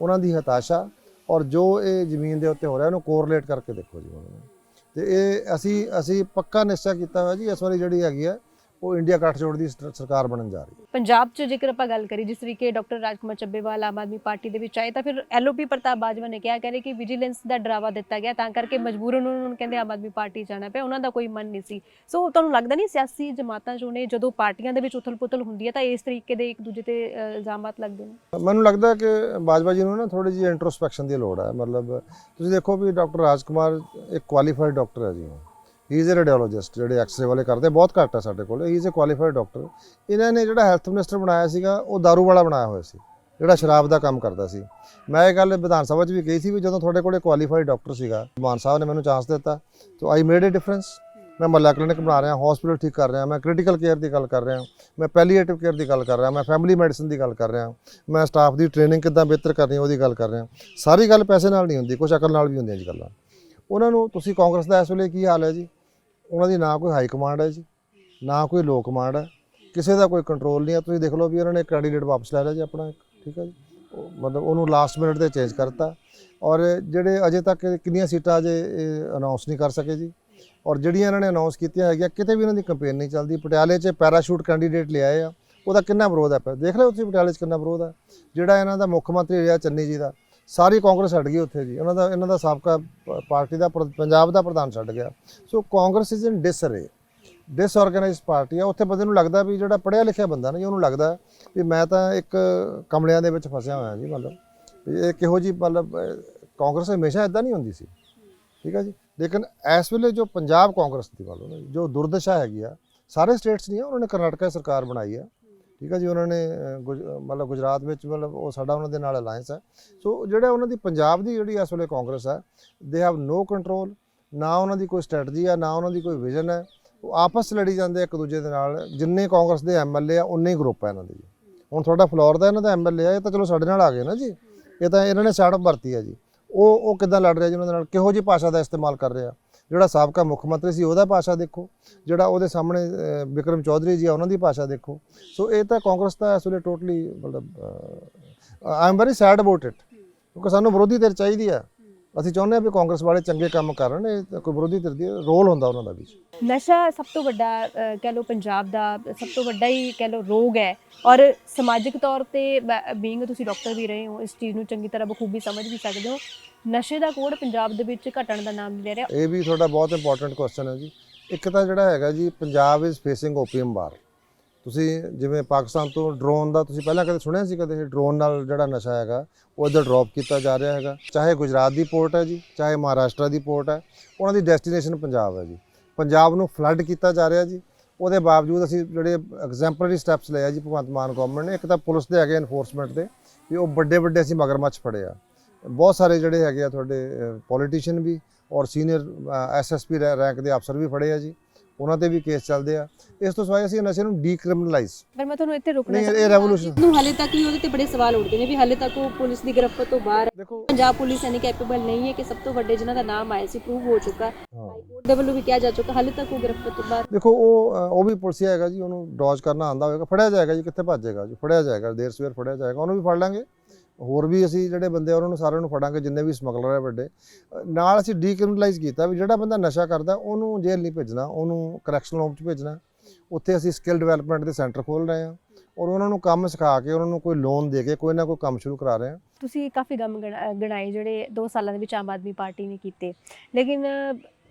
ਉਹਨਾਂ ਦੀ ਹਤਾਸ਼ਾ ਔਰ ਜੋ ਇਹ ਜ਼ਮੀਨ ਦੇ ਉੱਤੇ ਹੋ ਰਿਹਾ ਉਹਨੂੰ ਕੋਰਲੇਟ ਕਰਕੇ ਦੇਖੋ ਜੀ ਉਹਨਾਂ ਨੂੰ ਤੇ ਇਹ ਅਸੀਂ ਅਸੀਂ ਪੱਕਾ ਨਿਸ਼ਚਾ ਕੀਤਾ ਹੋਇਆ ਜੀ, ਇਸ ਵਾਰੀ ਜਿਹੜੀ ਹੈਗੀ ਹੈ ਉਹ ਇੰਡੀਆ ਗੱਠਜੋੜ ਦੀ ਸਰ- ਸਰਕਾਰ ਬਣਨ ਜਾ ਰਹੀ ਹੈ। ਪੰਜਾਬ 'ਚ ਜੇਕਰ ਆਪਾਂ ਗੱਲ ਕਰੀ ਜਿਸ ਤਰੀਕੇ ਡਾਕਟਰ ਰਾਜਕੁਮਾਰ ਚੱਬੇਵਾਲ ਆਮ ਆਦਮੀ ਪਾਰਟੀ ਦੇ ਵਿੱਚ ਆਏ ਤਾਂ ਫਿਰ ਐਲਓਪੀ ਪ੍ਰਤਾਪ ਬਾਜਵਾ ਨੇ ਕਿਹਾ ਕਹਿੰਦੇ ਕਿ ਵਿਜੀਲੈਂਸ ਦਾ ਡਰਾਵਾ ਦਿੱਤਾ ਗਿਆ ਤਾਂ ਕਰਕੇ ਮਜਬੂਰਨ ਉਹਨਾਂ ਨੂੰ ਕਹਿੰਦੇ ਆਮ ਆਦਮੀ ਪਾਰਟੀ ਜਾਣਾ ਪਿਆ ਉਹਨਾਂ ਦਾ ਕੋਈ ਮਨ ਨਹੀਂ ਸੀ। ਸੋ ਤੁਹਾਨੂੰ ਲੱਗਦਾ ਨਹੀਂ ਸਿਆਸੀ ਜਮਾਤਾਂ ਚੋਂ ਨੇ ਜਦੋਂ ਪਾਰਟੀਆਂ ਦੇ ਵਿੱਚ ਉਥਲ-ਪੁਥਲ ਹੁੰਦੀ ਹੈ ਤਾਂ ਇਸ ਤਰੀਕੇ ਦੇ ਇੱਕ ਦੂਜੇ ਤੇ ਇਲਜ਼ਾਮਾਤ ਲੱਗਦੇ ਨੇ? ਮੈਨੂੰ ਲੱਗਦਾ ਕਿ ਬਾਜਵਾ ਜੀ ਨੂੰ ਨਾ ਥੋੜੀ ਜਿਹੀ ਇੰਟਰੋਸਪੈਕਸ਼ਨ ਦੀ ਲੋੜ ਹੈ। ਮਤਲਬ ਤੁਸੀਂ ਦੇਖੋ ਵੀ ਡਾਕਟਰ ਰਾਜਕੁਮਾਰ ਇੱਕ ਕੁਆਲੀਫਾਈਡ ਡਾਕਟਰ ਹੈ ਜੀ ਹੀ ਇਜ਼ ਅ ਰੇਡੀਓਲੋਜਿਸਟ ਜਿਹੜੇ ਐਕਸਰੇ ਵਾਲੇ ਕਰਦੇ, ਬਹੁਤ ਘੱਟ ਹੈ ਸਾਡੇ ਕੋਲ। He is a qualified doctor ਇਹਨਾਂ ਨੇ ਜਿਹੜਾ ਹੈਲਥ ਮਿਨਿਸਟਰ ਬਣਾਇਆ ਸੀਗਾ, ਉਹ दारू ਵਾਲਾ ਬਣਾਇਆ ਹੋਇਆ ਸੀ, ਜਿਹੜਾ ਸ਼ਰਾਬ ਦਾ ਕੰਮ ਕਰਦਾ ਸੀ। ਮੈਂ ਇਹ ਗੱਲ ਵਿਧਾਨ ਸਭਾ 'ਚ ਵੀ ਕਹੀ ਸੀ ਵੀ ਜਦੋਂ ਤੁਹਾਡੇ ਕੋਲੇ ਕੁਆਲੀਫਾਈਡ ਡਾਕਟਰ ਸੀਗਾ, ਮਾਨ ਸਾਹਿਬ ਨੇ ਮੈਨੂੰ ਚਾਂਸ ਦਿੱਤਾ। ਸੋ ਆਈ ਮੇਡ ਅ ਡਿਫਰੈਂਸ ਮੈਂ ਮੱਲਾ ਕਲੀਨਿਕ ਬਣਾ ਰਿਹਾ ਹਸਪੀਟਲ ਠੀਕ ਕਰ ਰਿਹਾ, ਮੈਂ ਕ੍ਰਿਟੀਕਲ ਕੇਅਰ ਦੀ ਗੱਲ ਕਰ ਰਿਹਾ, ਮੈਂ ਪੈਲੀਏਟਿਵ ਕੇਅਰ ਦੀ ਗੱਲ ਕਰ ਰਿਹਾ, ਮੈਂ ਫੈਮਿਲੀ ਮੈਡੀਸਨ ਦੀ ਗੱਲ ਕਰ ਰਿਹਾ, ਮੈਂ ਸਟਾਫ ਦੀ ਟ੍ਰੇਨਿੰਗ ਕਿੱਦਾਂ ਬਿਹਤਰ ਕਰਨੀ ਉਹਦੀ ਗੱਲ ਕਰ ਰਿਹਾ। ਸਾਰੀ ਗੱਲ ਪੈਸੇ ਨਾਲ ਨਹੀਂ ਹੁੰਦੀ ਕੁਝ ਅਕਲ ਨਾਲ ਵੀ ਹੁੰਦੀਆਂ ਜੀ ਗੱਲਾਂ। ਉਹਨਾਂ ਨੂੰ ਤੁਸੀਂ ਕਾਂਗਰਸ ਦਾ ਇਸ ਵੇਲੇ ਕੀ ਹਾਲ ਹੈ ਜੀ? ਉਹਨਾਂ ਦੀ ਨਾ ਕੋਈ ਹਾਈ ਕਮਾਂਡ ਹੈ ਜੀ ਨਾ ਕੋਈ ਲੋ ਕਮਾਂਡ ਹੈ। ਕਿਸੇ ਦਾ ਕੋਈ ਕੰਟਰੋਲ ਨਹੀਂ ਹੈ। ਤੁਸੀਂ ਦੇਖ ਲਓ ਵੀ ਉਹਨਾਂ ਨੇ ਕੈਂਡੀਡੇਟ ਵਾਪਸ ਲੈ ਲਿਆ ਜੀ ਆਪਣਾ ਇੱਕ, ਠੀਕ ਹੈ ਜੀ। ਉਹ ਮਤਲਬ ਉਹਨੂੰ ਲਾਸਟ ਮਿੰਟ ਤੇ ਚੇਂਜ ਕਰਤਾ। ਔਰ ਜਿਹੜੇ ਅਜੇ ਤੱਕ ਕਿੰਨੀਆਂ ਸੀਟਾਂ ਅਜੇ ਅਨਾਉਂਸ ਨਹੀਂ ਕਰ ਸਕੇ ਜੀ। ਔਰ ਜਿਹੜੀਆਂ ਇਹਨਾਂ ਨੇ ਅਨਾਉਂਸ ਕੀਤੀਆਂ ਹੈਗੀਆਂ ਕਿਤੇ ਵੀ ਇਹਨਾਂ ਦੀ ਕੰਪੇਨ ਨਹੀਂ ਚੱਲਦੀ। ਪਟਿਆਲੇ 'ਚ ਪੈਰਾਸ਼ੂਟ ਕੈਂਡੀਡੇਟ ਲਿਆਏ ਆ। ਉਹਦਾ ਕਿੰਨਾ ਵਿਰੋਧ ਹੈ? ਦੇਖ ਰਹੇ ਹੋ ਤੁਸੀਂ ਪਟਿਆਲੇ 'ਚ ਕਿੰਨਾ ਵਿਰੋਧ ਹੈ। ਜਿਹੜਾ ਇਹਨਾਂ ਦਾ ਮੁੱਖ ਮੰਤਰੀ ਰਿਹਾ ਚੰਨੀ ਜੀ ਦਾ ਸਾਰੀ ਕਾਂਗਰਸ ਛੱਡ ਗਈ ਉੱਥੇ ਜੀ। ਉਹਨਾਂ ਦਾ, ਇਹਨਾਂ ਦਾ ਸਾਬਕਾ ਪ- ਪਾਰਟੀ ਦਾ ਪ੍ਰ- ਪੰਜਾਬ ਦਾ ਪ੍ਰਧਾਨ ਛੱਡ ਗਿਆ। ਸੋ ਕਾਂਗਰਸ ਇਜ਼ ਇਨ ਡਿਸਰੇ ਡਿਸਆਰਗੇਨਾਈਜ਼ਡ ਪਾਰਟੀ ਆ। ਉੱਥੇ ਬੰਦੇ ਨੂੰ ਲੱਗਦਾ ਵੀ ਜਿਹੜਾ ਪੜ੍ਹਿਆ ਲਿਖਿਆ ਬੰਦਾ ਨਾ ਜੀ, ਉਹਨੂੰ ਲੱਗਦਾ ਵੀ ਮੈਂ ਤਾਂ ਇੱਕ ਕਮਲਿਆਂ ਦੇ ਵਿੱਚ ਫਸਿਆ ਹੋਇਆ ਜੀ, ਮਤਲਬ। ਵੀ ਇਹ ਕਿਹੋ ਜੀ ਮਤਲਬ ਕਾਂਗਰਸ ਹਮੇਸ਼ਾ ਇਦਾਂ ਨਹੀਂ ਹੁੰਦੀ ਸੀ। ਠੀਕ ਆ ਜੀ? ਲੇਕਿਨ ਇਸ ਵੇਲੇ ਜੋ ਪੰਜਾਬ ਕਾਂਗਰਸ ਦੀ ਵੱਲੋਂ ਨਾ ਜੋ ਦੁਰਦਸ਼ਾ ਹੈਗੀ ਆ, ਸਾਰੇ ਸਟੇਟਸ ਨਹੀਂ ਆ ਉਹਨਾਂ ਨੇ ਕਰਨਾਟਕਾ ਸਰਕਾਰ ਬਣਾਈ ਆ। ਠੀਕ ਹੈ ਜੀ, ਉਹਨਾਂ ਨੇ ਗੁਜ- ਮਤਲਬ ਗੁਜਰਾਤ ਵਿੱਚ ਮਤਲਬ ਉਹ ਸਾਡਾ ਉਹਨਾਂ ਦੇ ਨਾਲ ਅਲਾਈਅੰਸ ਹੈ ਸੋ ਜਿਹੜਾ ਉਹਨਾਂ ਦੀ ਪੰਜਾਬ ਦੀ ਜਿਹੜੀ ਇਸ ਵੇਲੇ ਕਾਂਗਰਸ ਹੈ ਦੇ ਹੈਵ ਨੋ ਕੰਟਰੋਲ ਨਾ ਉਹਨਾਂ ਦੀ ਕੋਈ ਸਟ੍ਰੈਟਜੀ ਆ, ਨਾ ਉਹਨਾਂ ਦੀ ਕੋਈ ਵਿਜ਼ਨ ਹੈ ਉਹ ਆਪਸ 'ਚ ਲੜੀ ਜਾਂਦੇ ਇੱਕ ਦੂਜੇ ਦੇ ਨਾਲ, ਜਿੰਨੇ ਕਾਂਗਰਸ ਦੇ ਐਮਐਲਏ ਆ, ਉਨੇ ਹੀ ਗਰੁੱਪ ਆ ਇਹਨਾਂ ਦੇ ਜੀ। ਹੁਣ ਤੁਹਾਡਾ ਫਲੋਰ ਦਾ ਇਹਨਾਂ ਦਾ ਐਮਐਲਏ ਆ, ਇਹ ਤਾਂ ਚਲੋ ਸਾਡੇ ਨਾਲ ਆ ਗਏ ਨਾ ਜੀ। ਇਹ ਤਾਂ ਇਹਨਾਂ ਨੇ ਸਾੜਪ ਵਰਤੀ ਆ ਜੀ। ਉਹ ਉਹ ਕਿੱਦਾਂ ਲੜ ਰਿਹਾ ਜੀ ਉਹਨਾਂ ਦੇ ਨਾਲ? ਕਿਹੋ ਜੀ ਭਾਸ਼ਾ ਦਾ ਇਸਤੇਮਾਲ ਕਰ ਰਿਹਾ? ਜਿਹੜਾ ਸਾਬਕਾ ਮੁੱਖ ਮੰਤਰੀ ਸੀ ਉਹਦਾ ਭਾਸ਼ਾ ਦੇਖੋ ਜਿਹੜਾ ਉਹਦੇ ਸਾਹਮਣੇ ਅਹ, ਵਿਕਰਮ ਚੌਧਰੀ ਜੀ ਆ ਉਹਨਾਂ ਦੀ ਭਾਸ਼ਾ ਦੇਖੋ। ਸੋ ਇਹ ਤਾਂ ਕਾਂਗਰਸ ਦਾ ਇਸ ਵੇਲੇ ਟੋਟਲੀ ਮਤਲਬ I am very sad about it ਕਿਉਂਕਿ ਸਾਨੂੰ ਵਿਰੋਧੀ ਧਿਰ ਚਾਹੀਦੀ ਆ। ਅਸੀਂ ਚਾਹੁੰਦੇ ਹਾਂ ਵੀ ਕਾਂਗਰਸ ਵਾਲੇ ਚੰਗੇ ਕੰਮ ਕਰਨ ਇਹ ਕੋਈ ਵਿਰੋਧੀ ਧਿਰ ਦੀ ਰੋਲ ਹੁੰਦਾ ਉਹਨਾਂ ਦਾ ਵੀ ਨਸ਼ਾ ਸਭ ਤੋਂ ਵੱਡਾ ਕਹਿ ਲਓ ਪੰਜਾਬ ਦਾ ਸਭ ਤੋਂ ਵੱਡਾ ਹੀ ਕਹਿ ਲਓ ਰੋਗ ਹੈ। ਔਰ ਸਮਾਜਿਕ ਤੌਰ ਤੇ ਬੀਇੰਗ ਤੁਸੀਂ ਡਾਕਟਰ ਵੀ ਰਹੇ ਹੋ ਇਸ ਚੀਜ਼ ਨੂੰ ਚੰਗੀ ਤਰ੍ਹਾਂ ਬਖੂਬੀ ਸਮਝ ਵੀ ਸਕਦੇ ਹੋ। ਨਸ਼ੇ ਦਾ ਕੋੜ ਪੰਜਾਬ ਦੇ ਵਿੱਚ ਘਟਣ ਦਾ ਨਾਮ ਨਹੀਂ ਲੈ ਰਿਹਾ। ਇਹ ਵੀ ਤੁਹਾਡਾ ਬਹੁਤ ਇੰਪੋਰਟੈਂਟ ਕੁਐਸਚਨ ਹੈ ਜੀ। ਇੱਕ ਤਾਂ ਜਿਹੜਾ ਹੈਗਾ ਜੀ Punjab is facing opium war ਤੁਸੀਂ ਜਿਵੇਂ ਪਾਕਿਸਤਾਨ ਤੋਂ ਡਰੋਨ ਦਾ ਤੁਸੀਂ ਪਹਿਲਾਂ ਕਦੇ ਸੁਣਿਆ ਸੀ ਕਦੇ? ਡਰੋਨ ਨਾਲ ਜਿਹੜਾ ਨਸ਼ਾ ਹੈਗਾ, ਉਹ ਇੱਧਰ ਡ੍ਰੌਪ ਕੀਤਾ ਜਾ ਰਿਹਾ ਹੈਗਾ। ਚਾਹੇ ਗੁਜਰਾਤ ਦੀ ਪੋਰਟ ਹੈ ਜੀ, ਚਾਹੇ ਮਹਾਰਾਸ਼ਟਰ ਦੀ ਪੋਰਟ ਹੈ, ਉਹਨਾਂ ਦੀ ਡੈਸਟੀਨੇਸ਼ਨ ਪੰਜਾਬ ਹੈ ਜੀ। ਪੰਜਾਬ ਨੂੰ ਫਲੱਡ ਕੀਤਾ ਜਾ ਰਿਹਾ ਜੀ। ਉਹਦੇ ਬਾਵਜੂਦ ਅਸੀਂ ਜਿਹੜੇ ਐਗਜ਼ੈਂਪਲਰੀ ਸਟੈਪਸ ਲਏ ਜੀ ਭਗਵੰਤ ਮਾਨ ਗਵਰਨਮੈਂਟ ਨੇ, ਇੱਕ ਤਾਂ ਪੁਲਿਸ ਦੇ ਹੈਗੇ ਐਨਫੋਰਸਮੈਂਟ ਦੇ, ਵੀ ਉਹ ਵੱਡੇ ਵੱਡੇ ਅਸੀਂ ਮਗਰਮੱਛ ਫੜੇ ਆ। ਬਹੁਤ ਸਾਰੇ ਜਿਹੜੇ ਹੈਗੇ ਆ ਤੁਹਾਡੇ ਪੋਲੀਟੀਸ਼ੀਅਨ ਵੀ ਔਰ ਸੀਨੀਅਰ ਐਸਐਸਪੀ ਰੈਂਕ ਦੇ ਅਫਸਰ ਵੀ ਫੜੇ ਆ ਜੀ। ਉਹਨਾਂ ਤੇ ਵੀ ਕੇਸ ਚੱਲਦੇ ਆ। ਇਸ ਤੋਂ ਸਿਵਾਏ ਅਸੀਂ ਨਸ਼ੇ ਨੂੰ ਡੀਕ੍ਰਿਮੀਨਲਾਈਜ਼ ਪਰ ਮੈਂ ਤੁਹਾਨੂੰ ਇੱਥੇ ਰੁਕਣਾ ਨਹੀਂ ਇਹ ਰੈਵੋਲੂਸ਼ਨ ਨੂੰ ਹਾਲੇ ਤੱਕ ਹੀ ਉਹਦੇ ਤੇ ਬੜੇ ਸਵਾਲ ਉੱਠਦੇ ਨੇ ਵੀ ਹਾਲੇ ਤੱਕ ਉਹ ਪੁਲਿਸ ਦੀ ਗ੍ਰਿਫਤ ਤੋਂ ਬਾਹਰ ਹੈ। ਦੇਖੋ ਪੰਜਾਬ ਪੁਲਿਸ ਐਨੀ ਕੈਪੇਬਲ ਨਹੀਂ ਹੈ ਕਿ ਸਭ ਤੋਂ ਵੱਡੇ ਜਿਨ੍ਹਾਂ ਦਾ ਨਾਮ ਆਇਆ ਸੀ ਪ੍ਰੂਵ ਹੋ ਚੁੱਕਾ। ਹੈ। ਹਾਂ ਹਾਈ ਕੋਰਟ ਦੇ ਵੱਲੋਂ ਵੀ ਕਿਹਾ ਜਾ ਚੁੱਕਾ ਹਾਲੇ ਤੱਕ ਉਹ ਗ੍ਰਿਫਤ ਤੋਂ ਬਾਹਰ ਦੇਖੋ ਉਹ ਉਹ ਵੀ ਪੁਲਿਸਿਆ ਹੈਗਾ ਜੀ ਉਹਨੂੰ ਡੌਜ ਕਰਨਾ ਆਂਦਾ ਹੋਵੇਗਾ ਫੜਿਆ ਜਾਏਗਾ ਜੀ ਕਿੱਥੇ ਭੱਜੇਗਾ ਜੀ? ਫੜਿਆ ਜਾਏਗਾ ਦੇਰ ਸਵੇਰ ਫੜਿਆ ਜਾਏਗਾ ਉਹਨੂੰ ਵੀ ਫੜ ਲਾਂਗੇ। ਹੋਰ ਵੀ ਅਸੀਂ ਜਿਹੜੇ ਬੰਦੇ ਆ, ਉਹਨਾਂ ਨੂੰ ਸਾਰਿਆਂ ਨੂੰ ਫੜਾਂਗੇ, ਜਿੰਨੇ ਵੀ ਸਮਗਲਰ ਹੈ ਵੱਡੇ। ਨਾਲ ਅਸੀਂ ਡੀਕ੍ਰਿਮੀਨਲਾਈਜ਼ ਕੀਤਾ ਵੀ ਜਿਹੜਾ ਬੰਦਾ ਨਸ਼ਾ ਕਰਦਾ, ਉਹਨੂੰ ਜੇਲ੍ਹ ਨਹੀਂ ਭੇਜਣਾ, ਉਹਨੂੰ ਕਰੈਕਸ਼ਨਲ ਹੋਮ 'ਚ ਭੇਜਣਾ। ਉੱਥੇ ਅਸੀਂ ਸਕਿੱਲ ਡਿਵੈਲਪਮੈਂਟ ਦੇ ਸੈਂਟਰ ਖੋਲ ਰਹੇ ਹਾਂ ਔਰ ਉਹਨਾਂ ਨੂੰ ਕੰਮ ਸਿਖਾ ਕੇ, ਉਹਨਾਂ ਨੂੰ ਕੋਈ ਲੋਨ ਦੇ ਕੇ ਕੋਈ ਨਾ ਕੋਈ ਕੰਮ ਸ਼ੁਰੂ ਕਰਾ ਰਹੇ ਹਾਂ। ਤੁਸੀਂ ਕਾਫੀ ਗਮ ਗਣਾਏ ਜਿਹੜੇ 2 ਸਾਲਾਂ ਦੇ ਵਿੱਚ ਆਮ ਆਦਮੀ ਪਾਰਟੀ ਨੇ ਕੀਤੇ। ਲੇਕਿਨ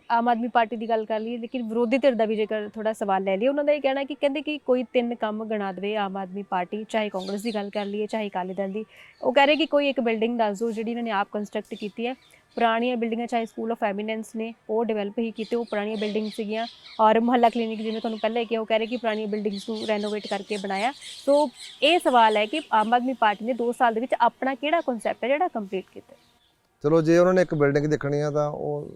ਆਮ ਆਦਮੀ ਪਾਰਟੀ ਦੀ ਗੱਲ ਕਰ ਲਈਏ, ਲੇਕਿਨ ਵਿਰੋਧੀ ਧਿਰ ਦਾ ਵੀ ਜੇਕਰ ਥੋੜਾ ਸਵਾਲ ਲੈ ਲਈਏ, ਉਹਨਾਂ ਦਾ ਇਹ ਕਹਿਣਾ ਕਿ ਕਹਿੰਦੇ ਕਿ ਕੋਈ ਤਿੰਨ ਕੰਮ ਗਣਾ ਦੇਵੇ ਆਮ ਆਦਮੀ ਪਾਰਟੀ, ਚਾਹੇ ਕਾਂਗਰਸ ਦੀ ਗੱਲ ਕਰ ਲਈਏ, ਚਾਹੇ ਅਕਾਲੀ ਦਲ ਦੀ। ਉਹ ਕਹਿ ਰਹੇ ਕਿ ਕੋਈ ਇੱਕ ਬਿਲਡਿੰਗ ਦੱਸ ਦਿਓ ਜਿਹੜੀ ਇਹਨਾਂ ਨੇ ਆਪ ਕੰਸਟਰਕਟ ਕੀਤੀ ਹੈ। ਪੁਰਾਣੀਆਂ ਬਿਲਡਿੰਗਾਂ, ਚਾਹੇ ਸਕੂਲ ਆਫ ਐਮੀਨੈਂਸ ਨੇ, ਉਹ ਡਿਵੈਲਪ ਹੀ ਕੀਤੇ, ਉਹ ਪੁਰਾਣੀਆਂ ਬਿਲਡਿੰਗ ਸੀਗੀਆਂ। ਔਰ ਮੁਹੱਲਾ ਕਲੀਨਿਕ ਜਿਵੇਂ ਤੁਹਾਨੂੰ ਪਹਿਲਾਂ ਹੀ ਕਿਹਾ, ਉਹ ਕਹਿ ਰਹੇ ਕਿ ਪੁਰਾਣੀਆਂ ਬਿਲਡਿੰਗਸ ਨੂੰ ਰੈਨੋਵੇਟ ਕਰਕੇ ਬਣਾਇਆ। ਸੋ ਇਹ ਸਵਾਲ ਹੈ ਕਿ ਆਮ ਆਦਮੀ ਪਾਰਟੀ ਨੇ 2 ਸਾਲ ਦੇ ਵਿੱਚ ਆਪਣਾ ਕਿਹੜਾ ਕਨਸੈਪਟ ਹੈ ਜਿਹੜਾ ਕੰਪਲੀਟ ਕੀਤਾ ਚਲੋ, ਜੇ ਉਹਨਾਂ ਨੇ ਇੱਕ ਬਿਲਡਿੰਗ ਦੇਖਣੀ ਆ ਤਾਂ ਉਹ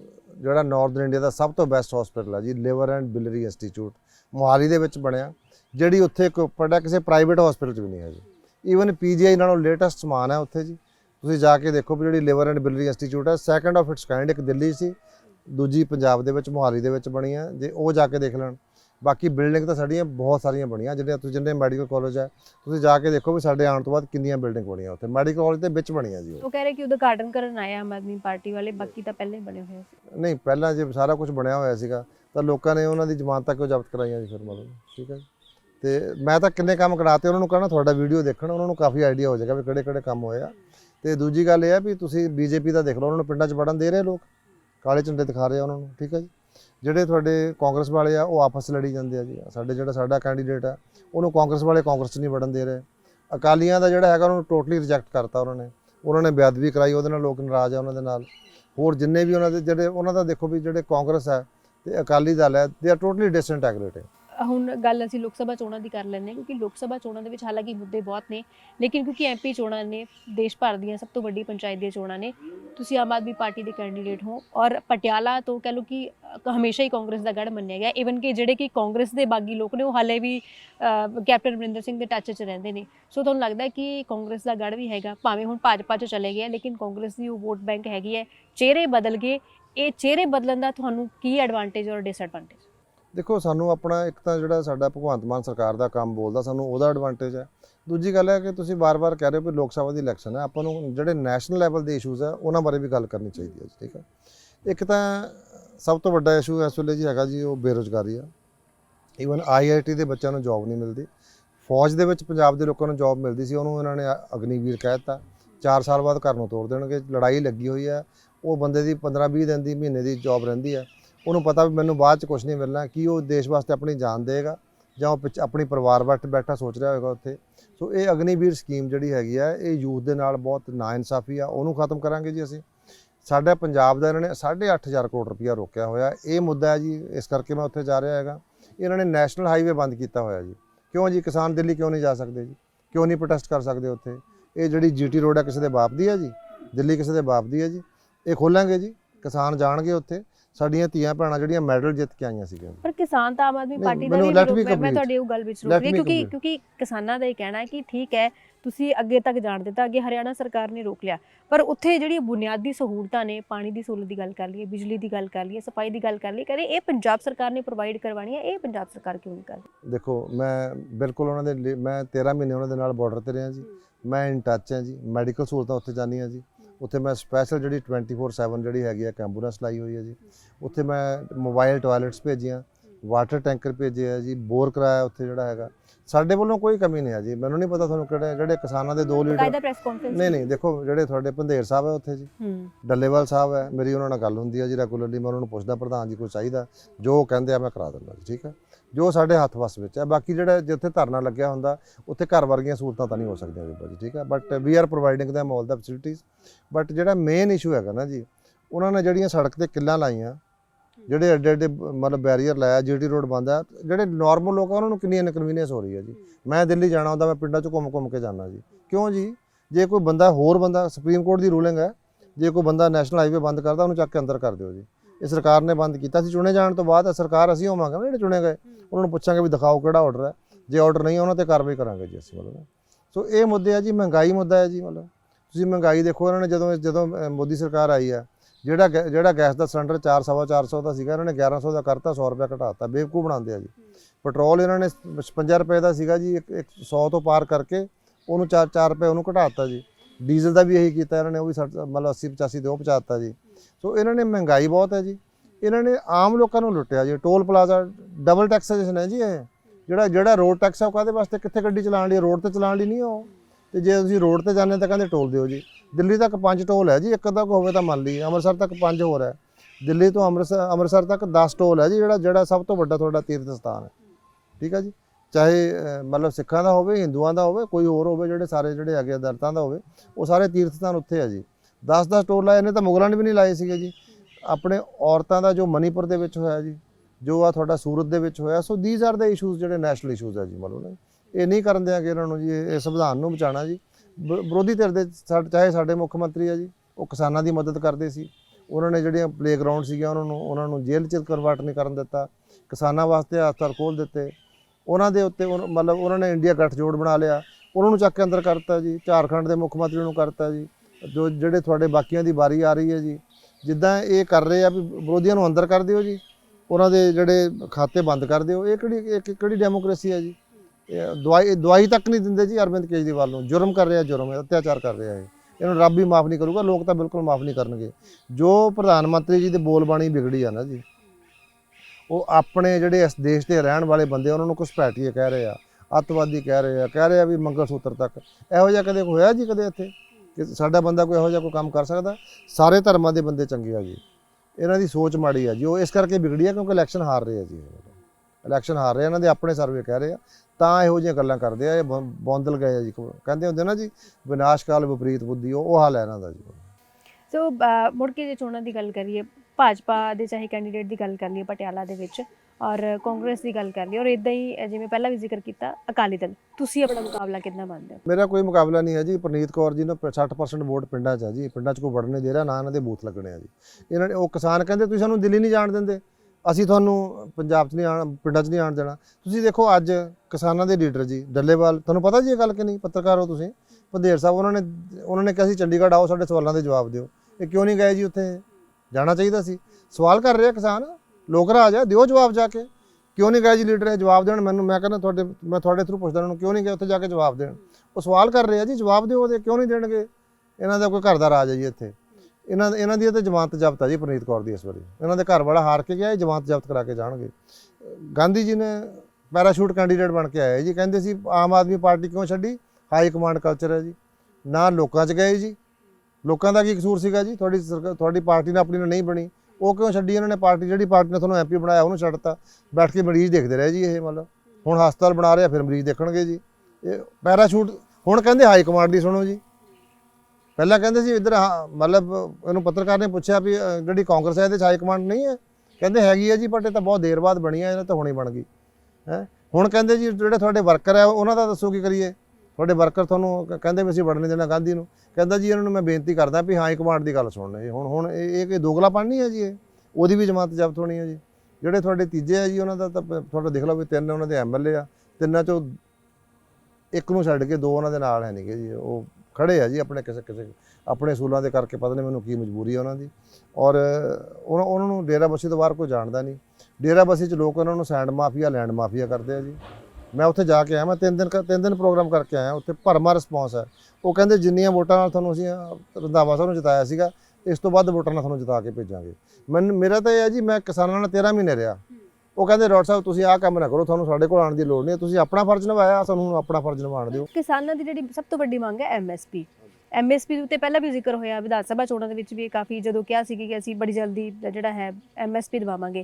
ਜਿਹੜਾ ਨਾਰਥਰਨ ਇੰਡੀਆ ਦਾ ਸਭ ਤੋਂ ਬੈਸਟ ਹਸਪੀਟਲ ਹੈ ਜੀ liver and biliary institute Mohali ਦੇ ਵਿੱਚ ਬਣਿਆ, ਜਿਹੜੀ ਉੱਥੇ ਕੋਈ ਪੜਾ ਕਿਸੇ ਪ੍ਰਾਈਵੇਟ ਹਸਪੀਟਲ 'ਚ ਵੀ ਨਹੀਂ ਹੈ ਜੀ। ਈਵਨ ਪੀਜੀਆਈ ਨਾਲੋਂ ਲੇਟੈਸਟ ਸਮਾਨ ਹੈ ਉੱਥੇ ਜੀ। ਤੁਸੀਂ ਜਾ ਕੇ ਦੇਖੋ ਵੀ ਜਿਹੜੀ ਲਿਵਰ ਐਂਡ ਬਿਲਰੀ ਇੰਸਟੀਚਿਊਟ ਹੈ ਸੈਕੰਡ ਆਫ ਇਟਸ ਕਾਈਂਡ ਇੱਕ ਦਿੱਲੀ ਸੀ, ਦੂਜੀ ਪੰਜਾਬ ਦੇ ਵਿੱਚ, ਮੋਹਾਲੀ ਦੇ ਵਿੱਚ ਬਣੀ ਹੈ। ਜੇ ਉਹ ਜਾ ਕੇ ਦੇਖ ਲੈਣ ਬਾਕੀ ਬਿਲਡਿੰਗ ਤਾਂ ਸਾਡੀਆਂ ਬਹੁਤ ਸਾਰੀਆਂ ਬਣੀਆਂ ਜਿਹੜੇ ਤੁਸੀਂ ਜਿੰਨੇ ਮੈਡੀਕਲ ਕਾਲਜ ਹੈ ਤੁਸੀਂ ਜਾ ਕੇ ਦੇਖੋ ਵੀ ਸਾਡੇ ਆਉਣ ਤੋਂ ਬਾਅਦ ਕਿੰਨੀਆਂ ਬਿਲਡਿੰਗ ਬਣੀਆਂ ਉੱਥੇ। ਮੈਡੀਕਲ ਕਾਲਜ ਦੇ ਵਿੱਚ ਬਣੀਆਂ ਜੀ ਉਹ। ਉਹ ਕਹਿ ਰਹੇ ਕਿ ਉਦਘਾਟਨ ਕਰਨ ਆਏ ਆਮ ਆਦਮੀ ਪਾਰਟੀ ਵਾਲੇ ਬਾਕੀ ਤਾਂ ਪਹਿਲੇ ਬਣੇ ਹੋਏ ਸੀ ਨਹੀਂ ਪਹਿਲਾਂ ਜੇ ਸਾਰਾ ਕੁਝ ਬਣਿਆ ਹੋਇਆ ਸੀਗਾ ਤਾਂ ਲੋਕਾਂ ਨੇ ਉਹਨਾਂ ਦੀ ਜ਼ਮਾਨਤਾਂ ਕਿਉਂ ਜ਼ਬਤ ਕਰਾਈਆਂ ਜੀ ਫਿਰ ਮਤਲਬ ਠੀਕ ਹੈ। ਤੇ ਮੈਂ ਤਾਂ ਕਿੰਨੇ ਕੰਮ ਕਰਾਤੇ ਉਹਨਾਂ ਨੂੰ ਕਹਿਣਾ ਤੁਹਾਡਾ ਵੀਡੀਓ ਦੇਖਣ ਉਹਨਾਂ ਨੂੰ ਕਾਫੀ ਆਈਡੀਆ ਹੋ ਜਾਏਗਾ ਵੀ ਕਿਹੜੇ ਕਿਹੜੇ ਕੰਮ ਹੋਏ ਆ। ਤੇ ਦੂਜੀ ਗੱਲ ਇਹ ਹੈ ਵੀ ਤੁਸੀਂ ਬੀਜੇਪੀ ਦਾ ਦੇਖ ਲਓ ਉਹਨਾਂ ਨੂੰ ਪਿੰਡਾਂ 'ਚ ਵੜਨ ਦੇ ਰਹੇ ਲੋਕ ਕਾਲੇ ਝੰਡੇ ਦਿਖਾ ਰਹੇ ਆ ਉਹਨਾਂ ਨੂੰ ਠੀਕ ਹੈ ਜੀ। ਜਿਹੜੇ ਤੁਹਾਡੇ ਕਾਂਗਰਸ ਵਾਲੇ ਆ, ਉਹ ਆਪਸ 'ਚ ਲੜੀ ਜਾਂਦੇ ਆ ਜੀ। ਸਾਡੇ ਜਿਹੜਾ ਸਾਡਾ ਕੈਂਡੀਡੇਟ ਆ, ਉਹਨੂੰ ਕਾਂਗਰਸ ਵਾਲੇ ਕਾਂਗਰਸ 'ਚ ਨਹੀਂ ਵੜਨ ਦੇ ਰਹੇ। ਅਕਾਲੀਆਂ ਦਾ ਜਿਹੜਾ ਹੈਗਾ, ਉਹਨੂੰ ਟੋਟਲੀ ਰਿਜੈਕਟ ਕਰਤਾ ਉਹਨਾਂ ਨੇ। ਉਹਨਾਂ ਨੇ ਬੇਅਦਬੀ ਕਰਾਈ, ਉਹਦੇ ਨਾਲ ਲੋਕ ਨਾਰਾਜ਼ ਆ ਉਹਨਾਂ ਦੇ ਨਾਲ। ਹੋਰ ਜਿੰਨੇ ਵੀ ਉਹਨਾਂ ਦੇ ਜਿਹੜੇ, ਉਹਨਾਂ ਦਾ ਦੇਖੋ ਵੀ ਜਿਹੜੇ ਕਾਂਗਰਸ ਹੈ ਤੇ ਅਕਾਲੀ ਦਲ ਹੈ ਦੇ ਆਰ ਟੋਟਲੀ ਡਿਸਇੰਟੈਗਰੇਟਿਡ ਹੁਣ ਗੱਲ ਅਸੀਂ ਲੋਕ ਸਭਾ ਚੋਣਾਂ ਦੀ ਕਰ ਲੈਂਦੇ ਹਾਂ ਕਿਉਂਕਿ ਲੋਕ ਸਭਾ ਚੋਣਾਂ ਦੇ ਵਿੱਚ ਹਾਲਾਂਕਿ ਮੁੱਦੇ ਬਹੁਤ ਨੇ ਲੇਕਿਨ ਕਿਉਂਕਿ ਐਮਪੀ ਚੋਣਾਂ ਨੇ ਦੇਸ਼ ਭਰ ਦੀਆਂ ਸਭ ਤੋਂ ਵੱਡੀ ਪੰਚਾਇਤ ਦੀਆਂ ਚੋਣਾਂ ਨੇ ਤੁਸੀਂ ਆਮ ਆਦਮੀ ਪਾਰਟੀ ਦੇ ਕੈਂਡੀਡੇਟ ਹੋ ਔਰ ਪਟਿਆਲਾ ਤੋਂ ਕਹ ਲਓ ਕਿ ਹਮੇਸ਼ਾ ਹੀ ਕਾਂਗਰਸ ਦਾ ਗੜ ਮੰਨਿਆ ਗਿਆ ਇਵਨ ਕਿ ਜਿਹੜੇ ਕਿ ਕਾਂਗਰਸ ਦੇ ਬਾਗੀ ਲੋਕ ਨੇ ਉਹ ਹਾਲੇ ਵੀ ਕੈਪਟਨ ਅਮਰਿੰਦਰ ਸਿੰਘ ਦੇ ਟੱਚ 'ਚ ਰਹਿੰਦੇ ਨੇ। ਸੋ ਤੁਹਾਨੂੰ ਲੱਗਦਾ ਕਿ ਕਾਂਗਰਸ ਦਾ ਗੜ ਵੀ ਹੈਗਾ ਭਾਵੇਂ ਹੁਣ ਭਾਜਪਾ 'ਚ ਚਲੇ ਗਏ ਆ, ਲੇਕਿਨ ਕਾਂਗਰਸ ਦੀ ਉਹ ਵੋਟ ਬੈਂਕ ਹੈਗੀ ਹੈ ਚਿਹਰੇ ਬਦਲ ਗਏ ਇਹ ਚਿਹਰੇ ਬਦਲਣ ਦਾ ਤੁਹਾਨੂੰ ਕੀ ਐਡਵਾਂਟੇਜ ਔਰ ਡਿਸਐਡਵਾਂਟੇਜ ਦੇਖੋ, ਸਾਨੂੰ ਆਪਣਾ ਇੱਕ ਤਾਂ ਜਿਹੜਾ ਸਾਡਾ ਭਗਵੰਤ ਮਾਨ ਸਰਕਾਰ ਦਾ ਕੰਮ ਬੋਲਦਾ, ਸਾਨੂੰ ਉਹਦਾ ਐਡਵਾਂਟੇਜ ਹੈ। ਦੂਜੀ ਗੱਲ ਹੈ ਕਿ ਤੁਸੀਂ ਵਾਰ ਵਾਰ ਕਹਿ ਰਹੇ ਹੋ ਕਿ ਲੋਕ ਸਭਾ ਦੀ ਇਲੈਕਸ਼ਨ ਹੈ। ਆਪਾਂ ਨੂੰ ਜਿਹੜੇ ਨੈਸ਼ਨਲ ਲੈਵਲ ਦੇ ਇਸ਼ੂਜ਼ ਹੈ, ਉਹਨਾਂ ਬਾਰੇ ਵੀ ਗੱਲ ਕਰਨੀ ਚਾਹੀਦੀ ਹੈ ਜੀ, ਠੀਕ ਹੈ? ਇੱਕ ਤਾਂ ਸਭ ਤੋਂ ਵੱਡਾ ਇਸ਼ੂ ਇਸ ਵੇਲੇ ਜੀ ਹੈਗਾ ਜੀ, ਉਹ ਬੇਰੁਜ਼ਗਾਰੀ ਆ ਈਵਨ ਆਈਆਈਟੀ ਦੇ ਬੱਚਿਆਂ ਨੂੰ ਜੌਬ ਨਹੀਂ ਮਿਲਦੀ। ਫੌਜ ਦੇ ਵਿੱਚ ਪੰਜਾਬ ਦੇ ਲੋਕਾਂ ਨੂੰ ਜੌਬ ਮਿਲਦੀ ਸੀ, ਉਹਨੂੰ ਇਹਨਾਂ ਨੇ ਅਗਨੀਵੀਰ ਕਹਿ ਦਿੱਤਾ। 4 ਸਾਲ ਬਾਅਦ ਘਰ ਨੂੰ ਤੋੜ ਦੇਣਗੇ, ਲੜਾਈ ਲੱਗੀ ਹੋਈ ਹੈ। ਉਹ ਬੰਦੇ ਦੀ 15-20 ਦਿਨ ਦੀ ਮਹੀਨੇ ਦੀ ਜੌਬ ਰਹਿੰਦੀ ਹੈ। ਉਹਨੂੰ ਪਤਾ ਵੀ ਮੈਨੂੰ ਬਾਅਦ ਚ ਕੁਝ ਨਹੀਂ ਮਿਲਣਾ, ਕੀ ਉਹ ਦੇਸ਼ ਵਾਸਤੇ ਆਪਣੀ ਜਾਨ ਦੇਗਾ ਜਾਂ ਉਹ ਪਿੱਛੇ ਆਪਣੀ ਪਰਿਵਾਰ ਬੈਠ ਬੈਠਾ ਸੋਚ ਰਿਹਾ ਹੋਵੇਗਾ ਉੱਥੇ। ਸੋ ਇਹ ਅਗਨੀਵੀਰ ਸਕੀਮ ਜਿਹੜੀ ਹੈਗੀ ਆ, ਇਹ ਯੂਥ ਦੇ ਨਾਲ ਬਹੁਤ ਨਾਇਨਸਾਫੀ ਆ, ਉਹਨੂੰ ਖਤਮ ਕਰਾਂਗੇ ਜੀ ਅਸੀਂ। ਸਾਡਾ ਪੰਜਾਬ ਦਾ ਇਹਨਾਂ ਨੇ 8500 ਕਰੋੜ ਰੁਪਇਆ ਰੋਕਿਆ ਹੋਇਆ। ਇਹ ਮੁੱਦਾ ਹੈ ਜੀ, ਇਸ ਕਰਕੇ ਮੈਂ ਉੱਥੇ ਜਾ ਰਿਹਾ ਹੈਗਾ। ਇਹਨਾਂ ਨੇ ਨੈਸ਼ਨਲ ਹਾਈਵੇ ਬੰਦ ਕੀਤਾ ਹੋਇਆ ਜੀ। ਕਿਉਂ ਜੀ? ਕਿਸਾਨ ਦਿੱਲੀ ਕਿਉਂ ਨਹੀਂ ਜਾ ਸਕਦੇ ਜੀ? ਕਿਉਂ ਨਹੀਂ ਪ੍ਰੋਟੈਸਟ ਕਰ ਸਕਦੇ ਉੱਥੇ? ਇਹ ਜਿਹੜੀ ਜੀਟੀ ਰੋਡ ਹੈ ਕਿਸੇ ਦੇ ਬਾਪ ਦੀ ਹੈ ਜੀ? ਦਿੱਲੀ ਕਿਸੇ ਦੇ ਬਾਪ ਦੀ ਹੈ ਜੀ? ਇਹ ਖੋਲਾਂਗੇ ਜੀ? ਕਿਸਾਨ ਜਾਣਗੇ ਉੱਥੇ। ਸਾਡੀਆਂ ਧੀਆਂ ਭੈਣਾਂ ਜਿਹੜੀਆਂ ਮੈਡਲ ਜਿੱਤ ਕੇ ਆਈਆਂ ਸੀਗੀਆਂ। ਪਰ ਕਿਸਾਨ ਤਾਂ ਆਮ ਆਦਮੀ ਪਾਰਟੀ ਦਾ ਵੀ ਮੈਂ-. ਤੁਹਾਡੀ ਉਹ ਗੱਲ ਵਿੱਚ ਰੁਕ ਰਹੀ ਕਿਉਂਕਿ. ਕਿਉਂਕਿ ਕਿਸਾਨਾਂ ਦਾ ਇਹ ਕਹਿਣਾ ਹੈ ਕਿ ਠੀਕ ਹੈ ਤੁਸੀਂ ਅੱਗੇ ਤੱਕ ਜਾਣ ਦਿੱਤਾ ਅੱਗੇ ਹਰਿਆਣਾ ਸਰਕਾਰ ਨੇ ਰੋਕ ਲਿਆ। ਪਰ ਉੱਥੇ ਜਿਹੜੀ ਬੁਨਿਆਦੀ ਸਹੂਲਤਾਂ ਨੇ ਪਾਣੀ ਦੀ ਸਹੂਲਤ ਦੀ ਗੱਲ ਕਰ ਲਈਏ ਬਿਜਲੀ ਦੀ ਗੱਲ ਕਰ ਲਈਏ ਸਫ਼ਾਈ ਦੀ ਗੱਲ ਕਰ ਲਈਏ ਕਰੇ ਇਹ ਪੰਜਾਬ ਸਰਕਾਰ ਨੇ ਪ੍ਰੋਵਾਈਡ ਕਰਵਾਣੀ ਹੈ ਇਹ ਪੰਜਾਬ ਸਰਕਾਰ ਕਿਉਂ ਨਹੀਂ ਕਰ ਰਹੀ? ਦੇਖੋ ਮੈਂ ਬਿਲਕੁਲ ਉਹਨਾਂ ਦੇ ਮੈਂ 13 ਮਹੀਨੇ ਉਹਨਾਂ ਦੇ ਨਾਲ ਬਾਰਡਰ ਤੇ ਰਿਹਾ ਜੀ। ਮੈਂ ਇਨ ਟੱਚ ਹਾਂ ਜੀ ਮੈਡੀਕਲ ਸਹੂਲਤਾਂ ਉੱਥੇ ਜਾਂਦੀਆਂ ਜੀ। ਉੱਥੇ ਮੈਂ ਸਪੈਸ਼ਲ ਜਿਹੜੀ 24/7 ਜਿਹੜੀ ਹੈਗੀ ਇੱਕ ਐਂਬੂਲੈਂਸ ਲਾਈ ਹੋਈ ਹੈ ਜੀ। ਉੱਥੇ ਮੈਂ ਮੋਬਾਈਲ ਟਾਇਲਟਸ ਭੇਜੀਆਂ ਵਾਟਰ ਟੈਂਕਰ ਭੇਜੇ ਆ ਜੀ ਬੋਰ ਕਰਾਇਆ ਉੱਥੇ ਜਿਹੜਾ ਹੈਗਾ। ਸਾਡੇ ਵੱਲੋਂ ਕੋਈ ਕਮੀ ਨਹੀਂ ਆ ਜੀ ਮੈਨੂੰ ਨਹੀਂ ਪਤਾ ਤੁਹਾਨੂੰ ਕਿਹੜੇ ਜਿਹੜੇ ਕਿਸਾਨਾਂ ਦੇ ਦੋ ਲੀਡਰ ਕਾਇਦਾ ਪ੍ਰੈਸ ਕਾਨਫਰੰਸ ਨਹੀਂ ਨਹੀਂ ਦੇਖੋ ਜਿਹੜੇ ਤੁਹਾਡੇ ਪੰਧੇਰ ਸਾਹਿਬ ਹੈ ਉੱਥੇ ਜੀ। ਡੱਲੇਵਾਲ ਸਾਹਿਬ ਹੈ ਮੇਰੀ ਉਹਨਾਂ ਨਾਲ ਗੱਲ ਹੁੰਦੀ ਹੈ ਜੀ ਰੈਗੂਲਰਲੀ ਮੈਂ ਉਹਨਾਂ ਨੂੰ ਪੁੱਛਦਾ ਪ੍ਰਧਾਨ ਜੀ ਕੋਈ ਚਾਹੀਦਾ ਜੋ ਕਹਿੰਦੇ ਆ ਮੈਂ ਕਰਾ ਦਿੰਦਾ ਜੀ ਠੀਕ ਹੈ ਜੋ ਸਾਡੇ ਹੱਥ ਵੱਸ ਵਿੱਚ ਹੈ। ਬਾਕੀ ਜਿਹੜਾ ਜਿੱਥੇ ਧਰਨਾ ਲੱਗਿਆ ਹੁੰਦਾ, ਉੱਥੇ ਘਰ ਵਰਗੀਆਂ ਸਹੂਲਤਾਂ ਤਾਂ ਨਹੀਂ ਹੋ ਸਕਦੀਆਂ ਬੀਬਾ ਜੀ ਠੀਕ ਹੈ? ਬਟ ਵੀ ਆਰ ਪ੍ਰੋਵਾਈਡਿੰਗ ਦਾ all ਦਾ ਫੈਸਿਲਿਟੀਜ਼ ਬਟ ਜਿਹੜਾ ਮੇਨ ਇਸ਼ੂ ਹੈਗਾ ਨਾ ਜੀ, ਉਹਨਾਂ ਨੇ ਜਿਹੜੀਆਂ ਸੜਕ ਤੇ ਕਿੱਲਾਂ ਲਾਈਆਂ, ਜਿਹੜੇ ਐਡੇ ਐਡੇ ਮਤਲਬ ਬੈਰੀਅਰ ਲਾਇਆ, ਜੀਟੀ ਰੋਡ ਬੰਦ ਆ, ਜਿਹੜੇ ਨਾਰਮਲ ਲੋਕ ਆ ਉਹਨਾਂ ਨੂੰ ਕਿੰਨੀ ਇਨਕਨਵੀਨੀਅੰਸ ਹੋ ਰਹੀ ਹੈ ਜੀ। ਮੈਂ ਦਿੱਲੀ ਜਾਣਾ ਹੁੰਦਾ, ਮੈਂ ਪਿੰਡਾਂ 'ਚ ਘੁੰਮ ਘੁੰਮ ਕੇ ਜਾਂਦਾ ਜੀ। ਕਿਉਂ ਜੀ? ਜੇ ਕੋਈ ਬੰਦਾ ਹੋਰ ਬੰਦਾ ਸੁਪਰੀਮ ਕੋਰਟ ਦੀ ਰੂਲਿੰਗ ਹੈ, ਜੇ ਕੋਈ ਬੰਦਾ ਨੈਸ਼ਨਲ ਹਾਈਵੇ ਬੰਦ ਕਰਦਾ, ਉਹਨੂੰ ਚੱਕ ਕੇ ਅੰਦਰ ਕਰ ਦਿਓ ਜੀ। ਇਹ ਸਰਕਾਰ ਨੇ ਬੰਦ ਕੀਤਾ ਸੀ ਚੁਣੇ ਜਾਣ ਤੋਂ ਬਾਅਦ ਸਰਕਾਰ ਅਸੀਂ ਹੋਵਾਂਗੇ ਨਾ ਜਿਹੜੇ ਚੁਣੇ ਗਏ। ਉਹਨਾਂ ਨੂੰ ਪੁੱਛਾਂਗੇ ਵੀ ਦਿਖਾਓ ਕਿਹੜਾ ਆਰਡਰ ਹੈ। ਜੇ ਆਰਡਰ ਨਹੀਂ ਉਹਨਾਂ ਤੇ ਕਾਰਵਾਈ ਕਰਾਂਗੇ ਜੀ ਅਸੀਂ ਮਤਲਬ। ਸੋ ਇਹ ਮੁੱਦੇ ਆ ਜੀ ਮਹਿੰਗਾਈ ਮੁੱਦਾ ਹੈ ਜੀ ਮਤਲਬ। ਤੁਸੀਂ ਮਹਿੰਗਾਈ ਦੇਖੋ ਇਹਨਾਂ ਨੇ ਜਦੋਂ ਜਦੋਂ ਮੋਦੀ ਸਰਕਾਰ ਆਈ ਹੈ ਜਿਹੜਾ ਜਿਹੜਾ ਗੈਸ ਦਾ ਸਿਲੰਡਰ 4 ਸਵਾ 400 ਦਾ ਸੀਗਾ ਇਹਨਾਂ ਨੇ 1100 ਦਾ ਕਰਤਾ 100 ਰੁਪਏ ਘਟਾਤਾ ਬੇਵਕੂਫ ਬਣਾਉਂਦੇ ਆ ਜੀ। ਪੈਟਰੋਲ ਇਹਨਾਂ ਨੇ 55 ਰੁਪਏ ਦਾ ਸੀਗਾ ਜੀ ਇੱਕ ਇੱਕ 100 ਤੋਂ ਪਾਰ ਕਰਕੇ ਉਹਨੂੰ 4 4 ਰੁਪਏ ਉਹਨੂੰ ਘਟਾਤਾ ਜੀ। ਡੀਜ਼ਲ ਦਾ ਵੀ ਇਹੀ ਕੀਤਾ ਇਹਨਾਂ ਨੇ ਉਹ ਵੀ ਮਤਲਬ 80 85 ਦੇ ਉਹ ਪਹੁੰਚਾਤਾ ਜੀ। ਸੋ ਇਹਨਾਂ ਨੇ ਮਹਿੰਗਾਈ ਬਹੁਤ ਹੈ ਜੀ। ਇਹਨਾਂ ਨੇ ਆਮ ਲੋਕਾਂ ਨੂੰ ਲੁੱਟਿਆ ਜੀ। ਟੋਲ ਪਲਾਜ਼ਾ ਡਬਲ ਟੈਕਸੇਸ਼ਨ ਹੈ ਜੀ ਇਹ। ਜਿਹੜਾ ਜਿਹੜਾ ਰੋਡ ਟੈਕਸ ਹੈ ਉਹ ਕਾਹਦੇ ਵਾਸਤੇ? ਕਿੱਥੇ ਗੱਡੀ ਚਲਾਉਣ ਲਈ? ਰੋਡ ਤੇ ਚਲਾਉਣ ਲਈ ਨਹੀਂ ਉਹ। ਤੇ ਜੇ ਤੁਸੀਂ ਰੋਡ ਤੇ ਜਾਂਦੇ ਤਾਂ ਕਹਿੰਦੇ ਟੋਲ ਦਿਓ ਜੀ। ਦਿੱਲੀ ਤੱਕ ਪੰਜ ਟੋਲ ਹੈ ਜੀ। ਇੱਕ ਅੱਧਾ ਕੋ ਹੋਵੇ ਤਾਂ ਮੰਨ ਲਈ ਅੰਮ੍ਰਿਤਸਰ ਤੱਕ ਪੰਜ ਹੋਰ ਹੈ। ਦਿੱਲੀ ਤੋਂ ਅੰਮ੍ਰਿਤਸਰ ਅੰਮ੍ਰਿਤਸਰ ਤੱਕ 10 ਟੋਲ ਹੈ ਜੀ, ਜਿਹੜਾ ਜਿਹੜਾ ਸਭ ਤੋਂ ਵੱਡਾ ਤੁਹਾਡਾ ਤੀਰਥ ਸਥਾਨ ਹੈ। ਠੀਕ ਹੈ ਜੀ? ਚਾਹੇ ਮਤਲਬ ਸਿੱਖਾਂ ਦਾ ਹੋਵੇ, ਹਿੰਦੂਆਂ ਦਾ ਹੋਵੇ, ਕੋਈ ਹੋਰ ਹੋਵੇ, ਜਿਹੜੇ ਸਾਰੇ ਜਿਹੜੇ ਹੈਗੇ ਆ ਦਰਤਾਂ ਦਾ ਹੋਵੇ, ਉਹ ਸਾਰੇ ਤੀਰਥ ਸਥਾਨ ਉੱਥੇ ਹੈ ਜੀ। 10-10 ਟੋਲ ਲਾਏ ਨੇ ਤਾਂ ਮੁਗਲਾਂ ਨੇ ਵੀ ਨਹੀਂ ਲਾਏ ਸੀਗੇ ਜੀ। ਆਪਣੇ ਔਰਤਾਂ ਦਾ ਜੋ ਮਨੀਪੁਰ ਦੇ ਵਿੱਚ ਹੋਇਆ ਜੀ, ਜੋ ਆ ਤੁਹਾਡਾ ਸੂਰਤ ਦੇ ਵਿੱਚ ਹੋਇਆ ਸੋ ਥੀਸ ਆਰ ਦਾ ਇਸ਼ੂਜ਼ ਜਿਹੜੇ ਨੈਸ਼ਨਲ ਇਸ਼ੂਜ਼ ਆ ਜੀ ਮਤਲਬ ਨਾ। ਇਹ ਨਹੀਂ ਕਰਨ ਦਿਆਂਗੇ ਇਹਨਾਂ ਨੂੰ ਜੀ, ਇਹ ਸੰਵਿਧਾਨ ਨੂੰ ਬਚਾਉਣਾ ਜੀ। ਵਿ- ਵਿਰੋਧੀ ਧਿਰ ਦੇ ਸਾਡੇ ਚਾਹੇ ਸਾਡੇ ਮੁੱਖ ਮੰਤਰੀ ਆ ਜੀ, ਉਹ ਕਿਸਾਨਾਂ ਦੀ ਮਦਦ ਕਰਦੇ ਸੀ। ਉਹਨਾਂ ਨੇ ਜਿਹੜੀਆਂ ਪਲੇਗਰਾਉਂਡ ਸੀਗੀਆਂ ਉਹਨਾਂ ਨੂੰ ਉਹਨਾਂ ਨੂੰ ਜੇਲ੍ਹ 'ਚ ਕਨਵਰਟ ਨਹੀਂ ਕਰਨ ਦਿੱਤਾ। ਕਿਸਾਨਾਂ ਵਾਸਤੇ ਹਸਪਤਾਲ ਖੋਲ ਦਿੱਤੇ। ਉਹਨਾਂ ਦੇ ਉੱਤੇ ਉਹ- ਮਤਲਬ ਉਹਨਾਂ ਨੇ ਇੰਡੀਆ ਗੱਠਜੋੜ ਬਣਾ ਲਿਆ। ਉਹਨਾਂ ਨੂੰ ਚੱਕ ਕੇ ਅੰਦਰ ਕਰਤਾ ਜੀ, ਝਾਰਖੰਡ ਦੇ ਮੁੱਖ ਮੰਤਰੀ ਨੂੰ ਕਰਤਾ ਜੀ। ਜੋ ਜਿਹੜੇ ਤੁਹਾਡੇ ਬਾਕੀਆਂ ਦੀ ਵਾਰੀ ਆ ਰਹੀ ਹੈ ਜੀ, ਜਿੱਦਾਂ ਇਹ ਕਰ ਰਹੇ ਆ ਵੀ ਵਿਰੋਧੀਆਂ ਨੂੰ ਅੰਦਰ ਕਰ ਦਿਓ ਜੀ, ਉਹਨਾਂ ਦੇ ਜਿਹੜੇ ਖਾਤੇ ਬੰਦ ਕਰ ਦਿਓ, ਇਹ ਕਿਹੜੀ, ਇਹ ਕਿ- ਕਿਹੜੀ ਡੈਮੋਕ੍ਰੇਸੀ ਹੈ ਜੀ? ਇਹ ਦਵਾਈ ਦਵਾਈ ਤੱਕ ਨਹੀਂ ਦਿੰਦੇ ਜੀ ਅਰਵਿੰਦ ਕੇਜਰੀਵਾਲ ਨੂੰ, ਜੁਰਮ ਕਰ ਰਿਹਾ, ਜੁਰਮ ਹੈ, ਅਤਿਆਚਾਰ ਕਰ ਰਿਹਾ ਹੈ ਇਹਨੂੰ ਰੱਬ ਵੀ ਮਾਫ ਨਹੀਂ ਕਰੂਗਾ, ਲੋਕ ਤਾਂ ਬਿਲਕੁਲ ਮਾਫ ਨਹੀਂ ਕਰਨਗੇ। ਜੋ ਪ੍ਰਧਾਨ ਮੰਤਰੀ ਜੀ ਦੀ ਬੋਲਬਾਣੀ ਵਿਗੜੀ ਆ ਨਾ ਜੀ, ਉਹ ਆਪਣੇ ਜਿਹੜੇ ਇਸ ਦੇਸ਼ ਦੇ ਰਹਿਣ ਵਾਲੇ ਬੰਦੇ ਉਹਨਾਂ ਨੂੰ ਘੁਸਪੈਠੀਏ ਕਹਿ ਰਹੇ ਆ, ਅੱਤਵਾਦੀ ਕਹਿ ਰਹੇ ਆ, ਕਹਿ ਰਹੇ ਆ ਵੀ ਮੰਗਲ ਸੂਤਰ ਤੱਕ। ਇਹੋ ਜਿਹਾ ਕਦੇ ਹੋਇਆ ਜੀ ਕਦੇ ਇੱਥੇ? ਕਿ ਸਾਡਾ ਬੰਦਾ ਕੋਈ ਇਹੋ ਜਿਹਾ ਕੋਈ ਕੰਮ ਕਰ ਸਕਦਾ? ਸਾਰੇ ਧਰਮਾਂ ਦੇ ਬੰਦੇ ਚੰਗੇ ਆ ਜੀ। ਇਹਨਾਂ ਦੀ ਸੋਚ ਮਾੜੀ ਆ ਜੀ। ਉਹ ਇਸ ਕਰਕੇ ਵਿਗੜੀ ਆ ਕਿਉਂਕਿ ਇਲੈਕਸ਼ਨ ਹਾਰ ਰਹੇ ਆ ਜੀ। ਇਲੈਕਸ਼ਨ ਹਾਰ ਰਹੇ ਆ, ਇਹਨਾਂ ਦੇ ਆਪਣੇ ਸਰਵੇ ਕਹਿ ਰਹੇ ਆ। ਤਾਂ ਇਹੋ ਜਿਹੀਆਂ ਗੱਲਾਂ ਕਰਦੇ ਆ। ਇਹ ਬੌਂਦਲ ਗਏ ਆ ਜੀ। ਕਹਿੰਦੇ ਹੁੰਦੇ ਨਾ ਜੀ ਵਿਨਾਸ਼ ਕਾਲ ਵਿਪਰੀਤ ਬੁੱਧੀ, ਉਹ ਹਾਲ ਹੈ ਇਹਨਾਂ ਦਾ ਜੀ। ਸੋ ਮੁੜ ਕੇ ਜੇ ਚੋਣਾਂ ਦੀ ਗੱਲ ਕਰੀਏ, ਭਾਜਪਾ ਦੇ ਚਾਹੇ ਕੈਂਡੀਡੇਟ ਦੀ ਗੱਲ ਕਰ ਲਈਏ ਪਟਿਆਲਾ ਦੇ ਵਿੱਚ ਔਰ ਕਾਂਗਰਸ ਦੀ ਗੱਲ ਕਰ ਲਈ ਔਰ ਇਦਾਂ ਹੀ ਜਿਵੇਂ ਪਹਿਲਾਂ ਵੀ ਜ਼ਿਕਰ ਕੀਤਾ, ਅਕਾਲੀ ਦਲ। ਤੁਸੀਂ ਆਪਣਾ ਮੁਕਾਬਲਾ ਕਿੰਨਾ ਮੰਨਦੇ ਹੋ? ਮੇਰਾ ਕੋਈ ਮੁਕਾਬਲਾ ਨਹੀਂ ਹੈ ਜੀ। ਪ੍ਰਨੀਤ ਕੌਰ ਜੀ ਨੂੰ 60% ਵੋਟ ਪਿੰਡਾਂ 'ਚ ਹੈ ਜੀ। ਪਿੰਡਾਂ 'ਚ ਕੋਈ ਵੜਨ ਨਹੀਂ ਦੇ ਰਿਹਾ, ਨਾ ਇਹਨਾਂ ਦੇ ਬੂਥ ਲੱਗਣੇ ਆ ਜੀ। ਇਹਨਾਂ ਨੇ, ਉਹ ਕਿਸਾਨ ਕਹਿੰਦੇ, ਤੁਸੀਂ ਸਾਨੂੰ ਦਿੱਲੀ ਨਹੀਂ ਜਾਣ ਦਿੰਦੇ। ਅਸੀਂ ਤੁਹਾਨੂੰ ਪੰਜਾਬ 'ਚ ਨਹੀਂ ਆਣ, ਪਿੰਡਾਂ 'ਚ ਨਹੀਂ ਆਣ ਦੇਣਾ। ਤੁਸੀਂ ਦੇਖੋ, ਅੱਜ ਕਿਸਾਨਾਂ ਦੇ ਲੀਡਰ ਜੀ, ਡੱਲੇਵਾਲ, ਤੁਹਾਨੂੰ ਪਤਾ ਜੀ ਇਹ ਗੱਲ ਕਿ ਨਹੀਂ? ਪੱਤਰਕਾਰ ਹੋ ਤੁਸੀਂ? ਪੰਧੇਰ ਸਾਹਿਬ, ਉਹਨਾਂ ਨੇ ਉਹਨਾਂ ਨੇ ਕਿਹਾ ਸੀ, ਚੰਡੀਗੜ੍ਹ ਆਓ, ਸਾਡੇ ਸਵਾਲਾਂ ਦੇ ਜਵਾਬ ਦਿਓ। ਇਹ ਕਿਉਂ ਨਹੀਂ ਗਏ ਜੀ ਉੱਥੇ? ਜਾਣਾ ਚਾਹੀਦਾ ਸੀ। ਸਵਾਲ ਕਰ ਰਿਹਾ ਕਿਸਾਨ? ਲੋਕ ਰਾਜ ਆ ਦਿਓ ਜਵਾਬ ਜਾ ਕੇ। ਕਿਉਂ ਨਹੀਂ ਗਏ ਜੀ ਲੀਡਰ ਇਹ ਜਵਾਬ ਦੇਣ? ਮੈਨੂੰ ਮੈਂ ਕਹਿੰਦਾ ਤੁਹਾਡੇ ਮੈਂ ਤੁਹਾਡੇ ਥਰੂ ਪੁੱਛਦਾ ਉਹਨਾਂ ਨੂੰ ਕਿਉਂ ਨਹੀਂ ਗਏ ਉੱਥੇ ਜਾ ਕੇ ਜਵਾਬ ਦੇਣ? ਉਹ ਸਵਾਲ ਕਰ ਰਹੇ ਆ ਜੀ, ਜਵਾਬ ਦਿਓ ਉਹਦੇ, ਕਿਉਂ ਨਹੀਂ ਦੇਣਗੇ? ਇਹਨਾਂ ਦਾ ਕੋਈ ਘਰ ਦਾ ਰਾਜ ਹੈ ਜੀ ਇੱਥੇ। ਇਹਨਾਂ ਇਹਨਾਂ ਦੀ ਤਾਂ ਜ਼ਮਾਨਤ ਜ਼ਬਤ ਹੈ ਜੀ ਪ੍ਰਨੀਤ ਕੌਰ ਦੀ ਇਸ ਵਾਰੀ। ਇਹਨਾਂ ਦੇ ਘਰ ਵਾਲਾ ਹਾਰ ਕੇ ਗਿਆ, ਇਹ ਜ਼ਮਾਨਤ ਜ਼ਬਤ ਕਰਾ ਕੇ ਜਾਣਗੇ। ਗਾਂਧੀ ਜੀ ਨੇ ਪੈਰਾਸ਼ੂਟ ਕੈਂਡੀਡੇਟ ਬਣ ਕੇ ਆਏ ਜੀ। ਕਹਿੰਦੇ ਸੀ, ਆਮ ਆਦਮੀ ਪਾਰਟੀ ਕਿਉਂ ਛੱਡੀ? ਹਾਈ ਕਮਾਂਡ ਕਲਚਰ ਹੈ ਜੀ। ਨਾ ਲੋਕਾਂ 'ਚ ਗਏ ਜੀ। ਲੋਕਾਂ ਦਾ ਕੀ ਕਸੂਰ ਸੀਗਾ ਜੀ? ਤੁਹਾਡੀ ਸਰਕਾਰ ਤੁਹਾਡੀ ਪਾਰਟੀ ਨਾਲ ਆਪਣੀ ਨਾਲ ਨਹੀਂ ਬਣੀ। ਉਹ ਕਿਉਂ ਛੱਡੀ ਇਹਨਾਂ ਨੇ? ਪਾਰਟੀ ਜਿਹੜੀ ਪਾਰਟੀ ਨੇ ਤੁਹਾਨੂੰ ਐਮਪੀ ਬਣਾਇਆ ਉਹਨੂੰ ਛੱਡਤਾ। ਬੈਠ ਕੇ ਮਰੀਜ਼ ਦੇਖਦੇ ਰਹੇ ਜੀ ਇਹ ਮਤਲਬ। ਹੁਣ ਹਸਪਤਾਲ ਬਣਾ ਰਿਹਾ ਫਿਰ ਮਰੀਜ਼ ਦੇਖਣਗੇ ਜੀ। ਇਹ ਪੈਰਾਸ਼ੂਟ ਹੁਣ ਕਹਿੰਦੇ ਹਾਈ ਕਮਾਂਡ ਦੀ ਸੁਣੋ ਜੀ। ਪਹਿਲਾਂ ਕਹਿੰਦੇ ਸੀ ਇੱਧਰ ਹਾਂ, ਮਤਲਬ ਇਹਨੂੰ ਪੱਤਰਕਾਰ ਨੇ ਪੁੱਛਿਆ ਵੀ ਜਿਹੜੀ ਕਾਂਗਰਸ ਹੈ ਇਹਦੇ 'ਚ ਹਾਈ ਕਮਾਂਡ ਨਹੀਂ ਹੈ? ਕਹਿੰਦੇ ਹੈਗੀ ਹੈ ਜੀ ਬਟ ਇਹ ਤਾਂ ਬਹੁਤ ਦੇਰ ਬਾਅਦ ਬਣੀ ਹੈ ਇਹਨਾਂ ਤਾਂ ਹੁਣੇ ਬਣ ਗਈ। ਹੈ? ਹੁਣ ਕਹਿੰਦੇ ਜੀ ਜਿਹੜੇ ਤੁਹਾਡੇ ਵਰਕਰ ਹੈ ਉਹਨਾਂ ਦਾ ਦੱਸੋ ਕੀ ਕਰੀਏ? ਤੁਹਾਡੇ ਵਰਕਰ ਤੁਹਾਨੂੰ ਕਹਿੰਦੇ ਵੀ ਅਸੀਂ ਵੜਨ ਨਹੀਂ ਦੇਣਾ ਗਾਂਧੀ ਨੂੰ। ਕਹਿੰਦਾ ਜੀ ਇਹਨਾਂ ਨੂੰ ਮੈਂ ਬੇਨਤੀ ਕਰਦਾ ਵੀ ਹਾਈ ਕਮਾਂਡ ਦੀ ਗੱਲ ਸੁਣ ਜੀ ਹੁਣ ਹੁਣ ਇਹ ਇਹ ਕਿ ਦੋਗਲਾਪਨ ਨਹੀਂ ਹੈ ਜੀ ਇਹ? ਉਹਦੀ ਵੀ ਜਮਾਤ ਜ਼ਬਤ ਹੋਣੀ ਹੈ ਜੀ। ਜਿਹੜੇ ਤੁਹਾਡੇ ਤੀਜੇ ਆ ਜੀ, ਉਹਨਾਂ ਦਾ ਤਾਂ ਤੁਹਾਡਾ ਦੇਖ ਲਓ ਵੀ ਤਿੰਨ ਉਹਨਾਂ ਦੇ ਐਮਐਲਏ ਆ। ਤਿੰਨਾਂ ਚੋਂ ਇੱਕ ਨੂੰ ਛੱਡ ਕੇ ਦੋ ਉਹਨਾਂ ਦੇ ਨਾਲ ਹੈ ਨਹੀਂਗੇ ਜੀ। ਉਹ ਖੜੇ ਆ ਜੀ ਆਪਣੇ ਕਿਸੇ ਕਿਸੇ ਆਪਣੇ ਅਸੂਲਾਂ ਦੇ ਕਰਕੇ ਪਤਾ ਨਹੀਂ ਮੈਨੂੰ ਕੀ ਮਜਬੂਰੀ ਆ ਉਹਨਾਂ ਦੀ। ਔਰ ਉਹਨਾਂ ਉਹਨਾਂ ਨੂੰ ਡੇਰਾ ਬਸੀ ਤੋਂ ਬਾਹਰ ਕੋਈ ਜਾਣਦਾ ਨਹੀਂ ਡੇਰਾ ਬਸੀ ਚ ਲੋਕ ਉਹਨਾਂ ਨੂੰ ਸੈਂਡ ਮਾਫੀਆ, ਲੈਂਡ ਮਾਫੀਆ ਕਰਦੇ ਆ ਜੀ। ਮੈਂ ਉੱਥੇ ਜਾ ਕੇ ਆਇਆ, ਮੈਂ ਤਿੰਨ ਦਿਨ ਤਿੰਨ ਦਿਨ ਪ੍ਰੋਗਰਾਮ ਕਰਕੇ ਆਇਆ, ਉੱਥੇ ਭਰਮਾ ਰਿਸਪੌਂਸ ਹੈ। ਉਹ ਕਹਿੰਦੇ ਜਿੰਨੀਆਂ ਵੋਟਾਂ ਨਾਲ ਤੁਹਾਨੂੰ ਅਸੀਂ ਰੰਧਾਵਾ ਸਾਹਿਬ ਨੂੰ ਜਿਤਾਇਆ ਸੀਗਾ, ਇਸ ਤੋਂ ਵੱਧ ਵੋਟਾਂ ਨਾਲ ਤੁਹਾਨੂੰ ਜਿਤਾ ਕੇ ਭੇਜਾਂਗੇ। ਮੈਨੂੰ, ਮੇਰਾ ਤਾਂ ਇਹ ਹੈ ਜੀ, ਮੈਂ ਕਿਸਾਨਾਂ ਨਾਲ 13 ਮਹੀਨੇ ਰਿਹਾ। ਉਹ ਕਹਿੰਦੇ, ਡਾਕਟਰ ਸਾਹਿਬ, ਤੁਸੀਂ ਆਹ ਕੰਮ ਨਾ ਕਰੋ, ਤੁਹਾਨੂੰ ਸਾਡੇ ਕੋਲ ਆਉਣ ਦੀ ਲੋੜ ਨਹੀਂ ਤੁਸੀਂ ਆਪਣਾ ਫਰਜ਼ ਨਿਭਾਇਆ, ਸਾਨੂੰ ਆਪਣਾ ਫਰਜ਼ ਨਿਭਾਉਣ ਦਿਓ। ਕਿਸਾਨਾਂ ਦੀ ਜਿਹੜੀ ਸਭ ਤੋਂ ਵੱਡੀ ਮੰਗ ਹੈ ਐਮਐਸਪੀ ਐਮਐਸਪੀ ਉੱਤੇ ਪਹਿਲਾਂ ਵੀ ਜ਼ਿਕਰ ਹੋਇਆ, ਵਿਧਾਨ ਸਭਾ ਚੋਣਾਂ ਦੇ ਵਿੱਚ ਵੀ ਕਾਫੀ ਜਦੋਂ ਕਿਹਾ ਸੀ ਕਿ ਅਸੀਂ ਬੜੀ ਜਲਦੀ ਜਿਹੜਾ ਹੈ ਐਮਐਸਪੀ ਦਵਾਵਾਂਗੇ।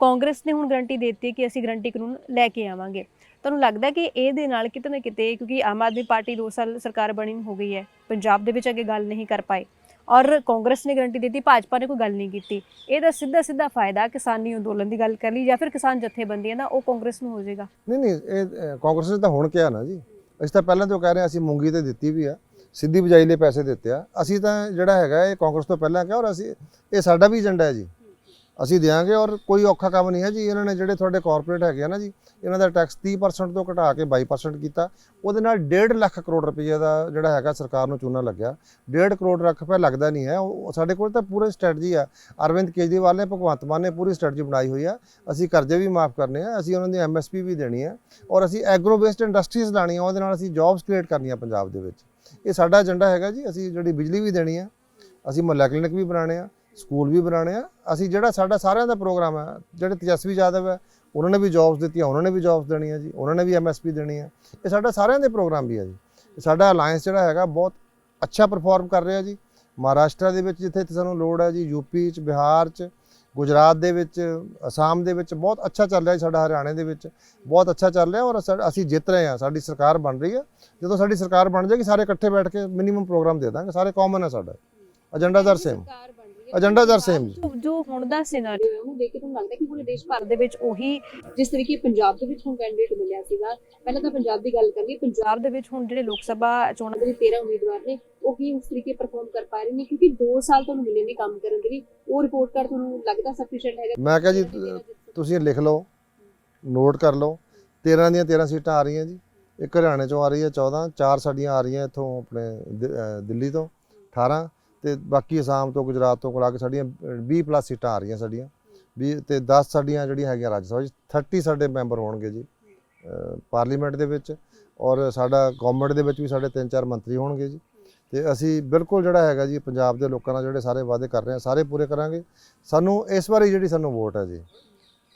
ਕਾਂਗਰਸ ਨੇ ਹੁਣ ਗਰੰਟੀ ਦਿੱਤੀ ਕਿ ਅਸੀਂ ਗਰੰਟੀ ਕਾਨੂੰਨ ਲੈ ਕੇ ਆਵਾਂਗੇ। ਤੁਹਾਨੂੰ ਲੱਗਦਾ ਕਿ ਇਹਦੇ ਨਾਲ ਕਿਤੇ ਨਾ ਕਿਤੇ, ਕਿਉਂਕਿ ਆਮ ਆਦਮੀ ਪਾਰਟੀ 2 ਸਾਲ ਸਰਕਾਰ ਬਣੀ ਹੋ ਗਈ ਹੈ, ਪੰਜਾਬ ਦੇ ਵਿੱਚ ਅੱਗੇ ਗੱਲ ਨਹੀਂ ਕਰ ਪਾਏ। ਔਰ ਕਾਂਗਰਸ ਨੇ ਗਰੰਟੀ ਦਿੱਤੀ, ਭਾਜਪਾ ਨੇ ਕੋਈ ਗੱਲ ਨਹੀਂ ਕੀਤੀ। ਇਹਦਾ ਸਿੱਧਾ ਸਿੱਧਾ ਫਾਇਦਾ ਕਿਸਾਨੀ ਅੰਦੋਲਨ ਦੀ ਗੱਲ ਕਰ ਲਈ ਜਾਂ ਫਿਰ ਕਿਸਾਨ ਜਥੇਬੰਦੀਆਂ ਦਾ, ਉਹ ਕਾਂਗਰਸ ਨੂੰ ਹੋ ਜਾਏਗਾ। ਨਹੀਂ ਨਹੀਂ, ਇਹ ਕਾਂਗਰਸ ਨੇ ਤਾਂ ਹੁਣ ਕਿਹਾ ਨਾ ਜੀ। ਅਸੀਂ ਤਾਂ ਪਹਿਲਾਂ ਤੋਂ ਕਹਿ ਰਹੇ ਹਾਂ, ਅਸੀਂ ਮੂੰਗੀ ਤੇ ਦਿੱਤੀ ਵੀ ਆ, ਸਿੱਧੀ ਬਜਾਈ ਲਈ ਪੈਸੇ ਦਿੱਤੇ ਆ। ਅਸੀਂ ਤਾਂ ਜਿਹੜਾ ਹੈਗਾ, ਇਹ ਕਾਂਗਰਸ ਤੋਂ ਪਹਿਲਾਂ ਕਿਹਾ ਔਰ ਅਸੀਂ, ਇਹ ਸਾਡਾ ਵੀ ਏਜੰਡਾ ਹੈ ਜੀ। ਅਸੀਂ ਦੇਾਂਗੇ ਔਰ ਕੋਈ ਔਖਾ ਕੰਮ ਨਹੀਂ ਹੈ ਜੀ। ਇਹਨਾਂ ਨੇ ਜਿਹੜੇ ਤੁਹਾਡੇ ਕਾਰਪੋਰੇਟ ਹੈਗੇ ਆ ਨਾ ਜੀ, ਇਹਨਾਂ ਦਾ ਟੈਕਸ 30% ਤੋਂ ਘਟਾ ਕੇ 22% ਕੀਤਾ। ਉਹਦੇ ਨਾਲ 1.5 ਲੱਖ ਕਰੋੜ ਰੁਪਏ ਦਾ ਜਿਹੜਾ ਹੈਗਾ ਸਰਕਾਰ ਨੂੰ ਚੂਨਾ ਲੱਗਿਆ। 1.5 ਕਰੋੜ ਰੱਖ ਰੁਪਏ ਲੱਗਦਾ ਨਹੀਂ ਹੈ। ਉਹ ਸਾਡੇ ਕੋਲ ਤਾਂ ਪੂਰੀ ਸਟ੍ਰੈਟਜੀ ਆ। ਅਰਵਿੰਦ ਕੇਜਰੀਵਾਲ ਨੇ, ਭਗਵੰਤ ਮਾਨ ਨੇ ਪੂਰੀ ਸਟ੍ਰੈਟਜੀ ਬਣਾਈ ਹੋਈ ਆ। ਅਸੀਂ ਕਰਜ਼ੇ ਵੀ ਮਾਫ ਕਰਨੇ ਆ। ਅਸੀਂ ਉਹਨਾਂ ਦੀ ਐਮਐਸਪੀ ਵੀ ਦੇਣੀ ਹੈ ਔਰ ਅਸੀਂ ਐਗਰੋ ਬੇਸਡ ਇੰਡਸਟਰੀਜ਼ ਲਾਣੀਆਂ ਉਹਦੇ ਨਾਲ ਅਸੀਂ ਜੌਬਸ ਕ੍ਰੀਏਟ ਕਰਨੀਆਂ ਪੰਜਾਬ ਦੇ ਵਿੱਚ। ਇਹ ਸਾਡਾ ਏਜੰਡਾ ਹੈਗਾ ਜੀ। ਅਸੀਂ ਜਿਹੜੀ ਬਿਜਲੀ ਵੀ ਦੇਣੀ ਹੈ ਅਸੀਂ ਮੁਹੱਲਾ ਕਲੀਨਿਕ ਵੀ ਬਣਾਉਣੇ ਆ। ਸਕੂਲ ਵੀ ਬਣਾਉਣੇ ਆ। ਅਸੀਂ ਜਿਹੜਾ ਸਾਡਾ ਸਾਰਿਆਂ ਦਾ ਪ੍ਰੋਗਰਾਮ ਹੈ ਜਿਹੜੇ ਤੇਜਸਵੀ ਯਾਦਵ ਹੈ ਉਹਨਾਂ ਨੇ ਵੀ ਜੌਬਸ ਦਿੱਤੀਆਂ, ਉਹਨਾਂ ਨੇ ਵੀ ਜੌਬਸ ਦੇਣੀਆਂ ਜੀ, ਉਹਨਾਂ ਨੇ ਵੀ ਐਮਐਸਪੀ ਦੇਣੀ ਹੈ ਇਹ ਸਾਡਾ ਸਾਰਿਆਂ ਦੇ ਪ੍ਰੋਗਰਾਮ ਵੀ ਹੈ ਜੀ। ਸਾਡਾ ਅਲਾਈਅੰਸ ਜਿਹੜਾ ਹੈਗਾ ਬਹੁਤ ਅੱਛਾ ਪਰਫਾਰਮ ਕਰ ਰਿਹਾ ਜੀ। ਮਹਾਰਾਸ਼ਟਰ ਦੇ ਵਿੱਚ ਜਿੱਥੇ ਸਾਨੂੰ ਲੋੜ ਹੈ ਜੀ ਯੂਪੀ ਚ, ਬਿਹਾਰ ਚ, ਗੁਜਰਾਤ ਦੇ ਵਿੱਚ, ਅਸਾਮ ਦੇ ਵਿੱਚ ਬਹੁਤ ਅੱਛਾ ਚੱਲ ਰਿਹਾ ਜੀ ਸਾਡਾ, ਹਰਿਆਣੇ ਦੇ ਵਿੱਚ ਬਹੁਤ ਅੱਛਾ ਚੱਲ ਰਿਹਾ ਔਰ ਅਸੀਂ ਜਿੱਤ ਰਹੇ ਹਾਂ। ਸਾਡੀ ਸਰਕਾਰ ਬਣ ਰਹੀ ਹੈ। ਜਦੋਂ ਸਾਡੀ ਸਰਕਾਰ ਬਣ ਜਾਏਗੀ, ਸਾਰੇ ਇਕੱਠੇ ਬੈਠ ਕੇ ਮਿਨੀਮਮ ਪ੍ਰੋਗਰਾਮ ਦੇ ਦਾਂਗੇ। ਸਾਰੇ ਕਾਮਨ ਹੈ ਸਾਡਾ। ਏਜੰਡਾ ਦਰ ਸੇਮ ਏਜੰਡਾ ਦਰ ਸੇਮ ਜੀ। ਜੋ ਹੁਣ ਦਾ ਸਿਨੈਰੀਓ ਹੈ ਉਹਨੂੰ ਦੇਖ ਕੇ ਤੁਹਾਨੂੰ ਲੱਗਦਾ ਕਿ ਪੂਰੇ ਦੇਸ਼ ਭਰ ਦੇ ਵਿੱਚ ਉਹੀ ਜਿਸ ਤਰੀਕੇ ਪੰਜਾਬ ਦੇ ਵਿੱਚ ਹੁਣ ਕੈਂਡੀਡੇਟ ਮਿਲਿਆ ਸੀਗਾ। ਪਹਿਲਾਂ ਤਾਂ ਪੰਜਾਬ ਦੀ ਗੱਲ ਕਰੀਏ ਪੰਜਾਬ ਦੇ ਵਿੱਚ ਹੁਣ ਜਿਹੜੇ ਲੋਕ ਸਭਾ ਚੋਣਾਂ ਦੇ ਲਈ 13 ਉਮੀਦਵਾਰ ਨੇ ਉਹ ਕੀ ਉਸ ਤਰੀਕੇ ਪਰਫਾਰਮ ਕਰ ਪਾ ਰਹੇ ਨੇ ਕਿਉਂਕਿ 2 ਸਾਲ ਤੁਹਾਨੂੰ ਮਿਲੇ ਨੇ ਕੰਮ ਕਰਨ ਦੇ ਲਈ। ਉਹ ਰਿਪੋਰਟ ਕਾਰਡ ਤੁਹਾਨੂੰ ਲੱਗਦਾ ਸਫੀਸ਼ੀਐਂਟ ਹੈਗਾ? ਮੈਂ ਕਿਹਾ ਜੀ ਤੁਸੀਂ ਲਿਖ ਲਓ ਨੋਟ ਕਰ ਲਓ। 13 ਦੀਆਂ 13 ਸੀਟਾਂ ਆ ਰਹੀਆਂ ਜੀ। ਇੱਕ ਹਰਿਆਣੇ ਚੋਂ ਆ ਰਹੀ ਹੈ 14 ਚਾਰ ਸਾਡੀਆਂ ਆ ਰਹੀਆਂ ਇੱਥੋਂ ਆਪਣੇ ਦਿੱਲੀ ਤੋਂ 18 ਤੇ ਬਾਕੀ ਅਸਾਮ ਤੋਂ, ਗੁਜਰਾਤ ਤੋਂ ਕੋਲ ਕੇ ਸਾਡੀਆਂ 20 ਪਲੱਸ ਸੀਟਾਂ ਆ ਰਹੀਆਂ ਸਾਡੀਆਂ। 20 ਤੇ 10 ਸਾਡੀਆਂ ਜਿਹੜੀਆਂ ਹੈਗੀਆਂ ਰਾਜ ਸਭਾ 'ਚ 30 ਸਾਡੇ ਮੈਂਬਰ ਹੋਣਗੇ ਜੀ ਪਾਰਲੀਮੈਂਟ ਦੇ ਵਿੱਚ ਔਰ ਸਾਡਾ ਗਵਰਨਮੈਂਟ ਦੇ ਵਿੱਚ ਵੀ ਸਾਡੇ 3-4 ਮੰਤਰੀ ਹੋਣਗੇ ਜੀ। ਤੇ ਅਸੀਂ ਬਿਲਕੁਲ ਜਿਹੜਾ ਹੈਗਾ ਜੀ, ਪੰਜਾਬ ਦੇ ਲੋਕਾਂ ਨਾਲ ਜਿਹੜੇ ਸਾਰੇ ਵਾਅਦੇ ਕਰ ਰਹੇ ਹਾਂ, ਸਾਰੇ ਪੂਰੇ ਕਰਾਂਗੇ। ਸਾਨੂੰ ਇਸ ਵਾਰੀ ਜਿਹੜੀ ਸਾਨੂੰ ਵੋਟ ਹੈ ਜੀ,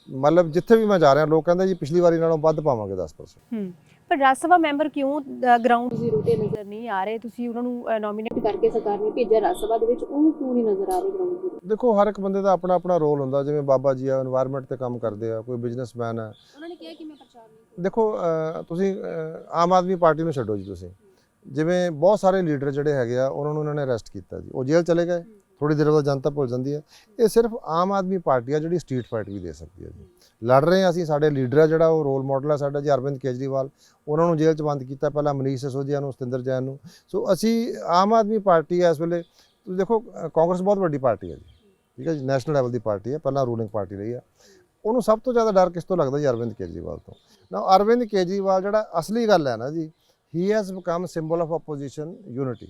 ਮਤਲਬ ਜਿੱਥੇ ਵੀ ਮੈਂ ਜਾ ਰਿਹਾ, ਲੋਕ ਕਹਿੰਦੇ ਜੀ, ਪਿਛਲੀ ਵਾਰੀ ਨਾਲੋਂ ਵੱਧ ਪਾਵਾਂਗੇ 10% ਹੂੰ। ਪਰ ਰਾਸਵਾ ਮੈਂਬਰ ਕਿਉਂ ਗਰਾਊਂਡ ਜ਼ੀਰੋ ਤੇ ਨਜ਼ਰ ਨਹੀਂ ਆ ਰਹੇ ਤੁਸੀਂ ਉਹਨਾਂ ਨੂੰ ਨੋਮੀਨੇਟ ਕਰਕੇ ਸਰਕਾਰ ਨੇ ਭੇਜਿਆ ਰਾਸਵਾ ਦੇ ਵਿੱਚ ਉਹ ਕਿਉਂ ਨਹੀਂ ਨਜ਼ਰ ਆ ਰਹੇ ਗਰਾਊਂਡ ਜ਼ੀਰੋ ਦੇਖੋ ਹਰ ਇੱਕ ਬੰਦੇ ਦਾ ਆਪਣਾ ਆਪਣਾ ਰੋਲ ਹੁੰਦਾ ਜਿਵੇਂ ਬਾਬਾ ਜੀ ਆ এনवायरमेंट ਤੇ ਕੰਮ ਕਰਦੇ ਆ ਕੋਈ ਬਿਜ਼ਨਸਮੈਨ ਆ। ਉਹਨਾਂ ਨੇ ਕਿਹਾ ਕਿ ਮੈਂ ਪ੍ਰਚਾਰ ਨਹੀਂ ਦੇਖੋ ਤੁਸੀਂ ਆਮ ਆਦਮੀ ਪਾਰਟੀ ਨੂੰ ਛੱਡੋ ਜੀ ਤੁਸੀਂ। ਜਿਵੇਂ ਬਹੁਤ ਸਾਰੇ ਲੀਡਰ ਜਿਹੜੇ ਹੈਗੇ ਆ ਉਹਨਾਂ ਨੂੰ ਉਹਨਾਂ ਨੇ ਅਰੈਸਟ ਕੀਤਾ ਜੀ। ਉਹ ਜੇਲ੍ਹ ਚਲੇ ਗਏ ਥੋੜੀ ਦੇਰ ਬਾਅਦ ਜਨਤਾ ਭੁੱਲ ਜਾਂਦੀ ਹੈ। ਇਹ ਸਿਰਫ ਆਮ ਆਦਮੀ ਪਾਰਟੀ ਆ ਜਿਹੜੀ ਸਟਰੀਟ ਫਾਈਟ ਵੀ ਦੇ ਸਕਦੀ ਹੈ ਜੀ। ਲੜ ਰਹੇ ਹਾਂ ਅਸੀਂ, ਸਾਡੇ ਲੀਡਰ ਆ ਜਿਹੜਾ, ਉਹ ਰੋਲ ਮਾਡਲ ਆ ਸਾਡਾ ਜੀ, ਅਰਵਿੰਦ ਕੇਜਰੀਵਾਲ। ਉਹਨਾਂ ਨੂੰ ਜੇਲ੍ਹ 'ਚ ਬੰਦ ਕੀਤਾ ਪਹਿਲਾਂ ਮਨੀਸ਼ ਸਿਸੋਦੀਆ ਨੂੰ, ਸਤਿੰਦਰ ਜੈਨ ਨੂੰ। ਸੋ ਅਸੀਂ ਆਮ ਆਦਮੀ ਪਾਰਟੀ ਆ ਇਸ ਵੇਲੇ। ਤੁਸੀਂ ਦੇਖੋ ਕਾਂਗਰਸ ਬਹੁਤ ਵੱਡੀ ਪਾਰਟੀ ਹੈ ਜੀ। ਠੀਕ ਹੈ ਜੀ ਨੈਸ਼ਨਲ ਲੈਵਲ ਦੀ ਪਾਰਟੀ ਹੈ ਪਹਿਲਾਂ ਰੂਲਿੰਗ ਪਾਰਟੀ ਰਹੀ ਆ। ਉਹਨੂੰ ਸਭ ਤੋਂ ਜ਼ਿਆਦਾ ਡਰ ਕਿਸ ਤੋਂ ਲੱਗਦਾ ਜੀ, ਅਰਵਿੰਦ ਕੇਜਰੀਵਾਲ ਤੋਂ? ਨਾ ਅਰਵਿੰਦ ਕੇਜਰੀਵਾਲ ਜਿਹੜਾ ਅਸਲੀ ਗੱਲ ਹੈ ਨਾ ਜੀ he has become symbol of opposition unity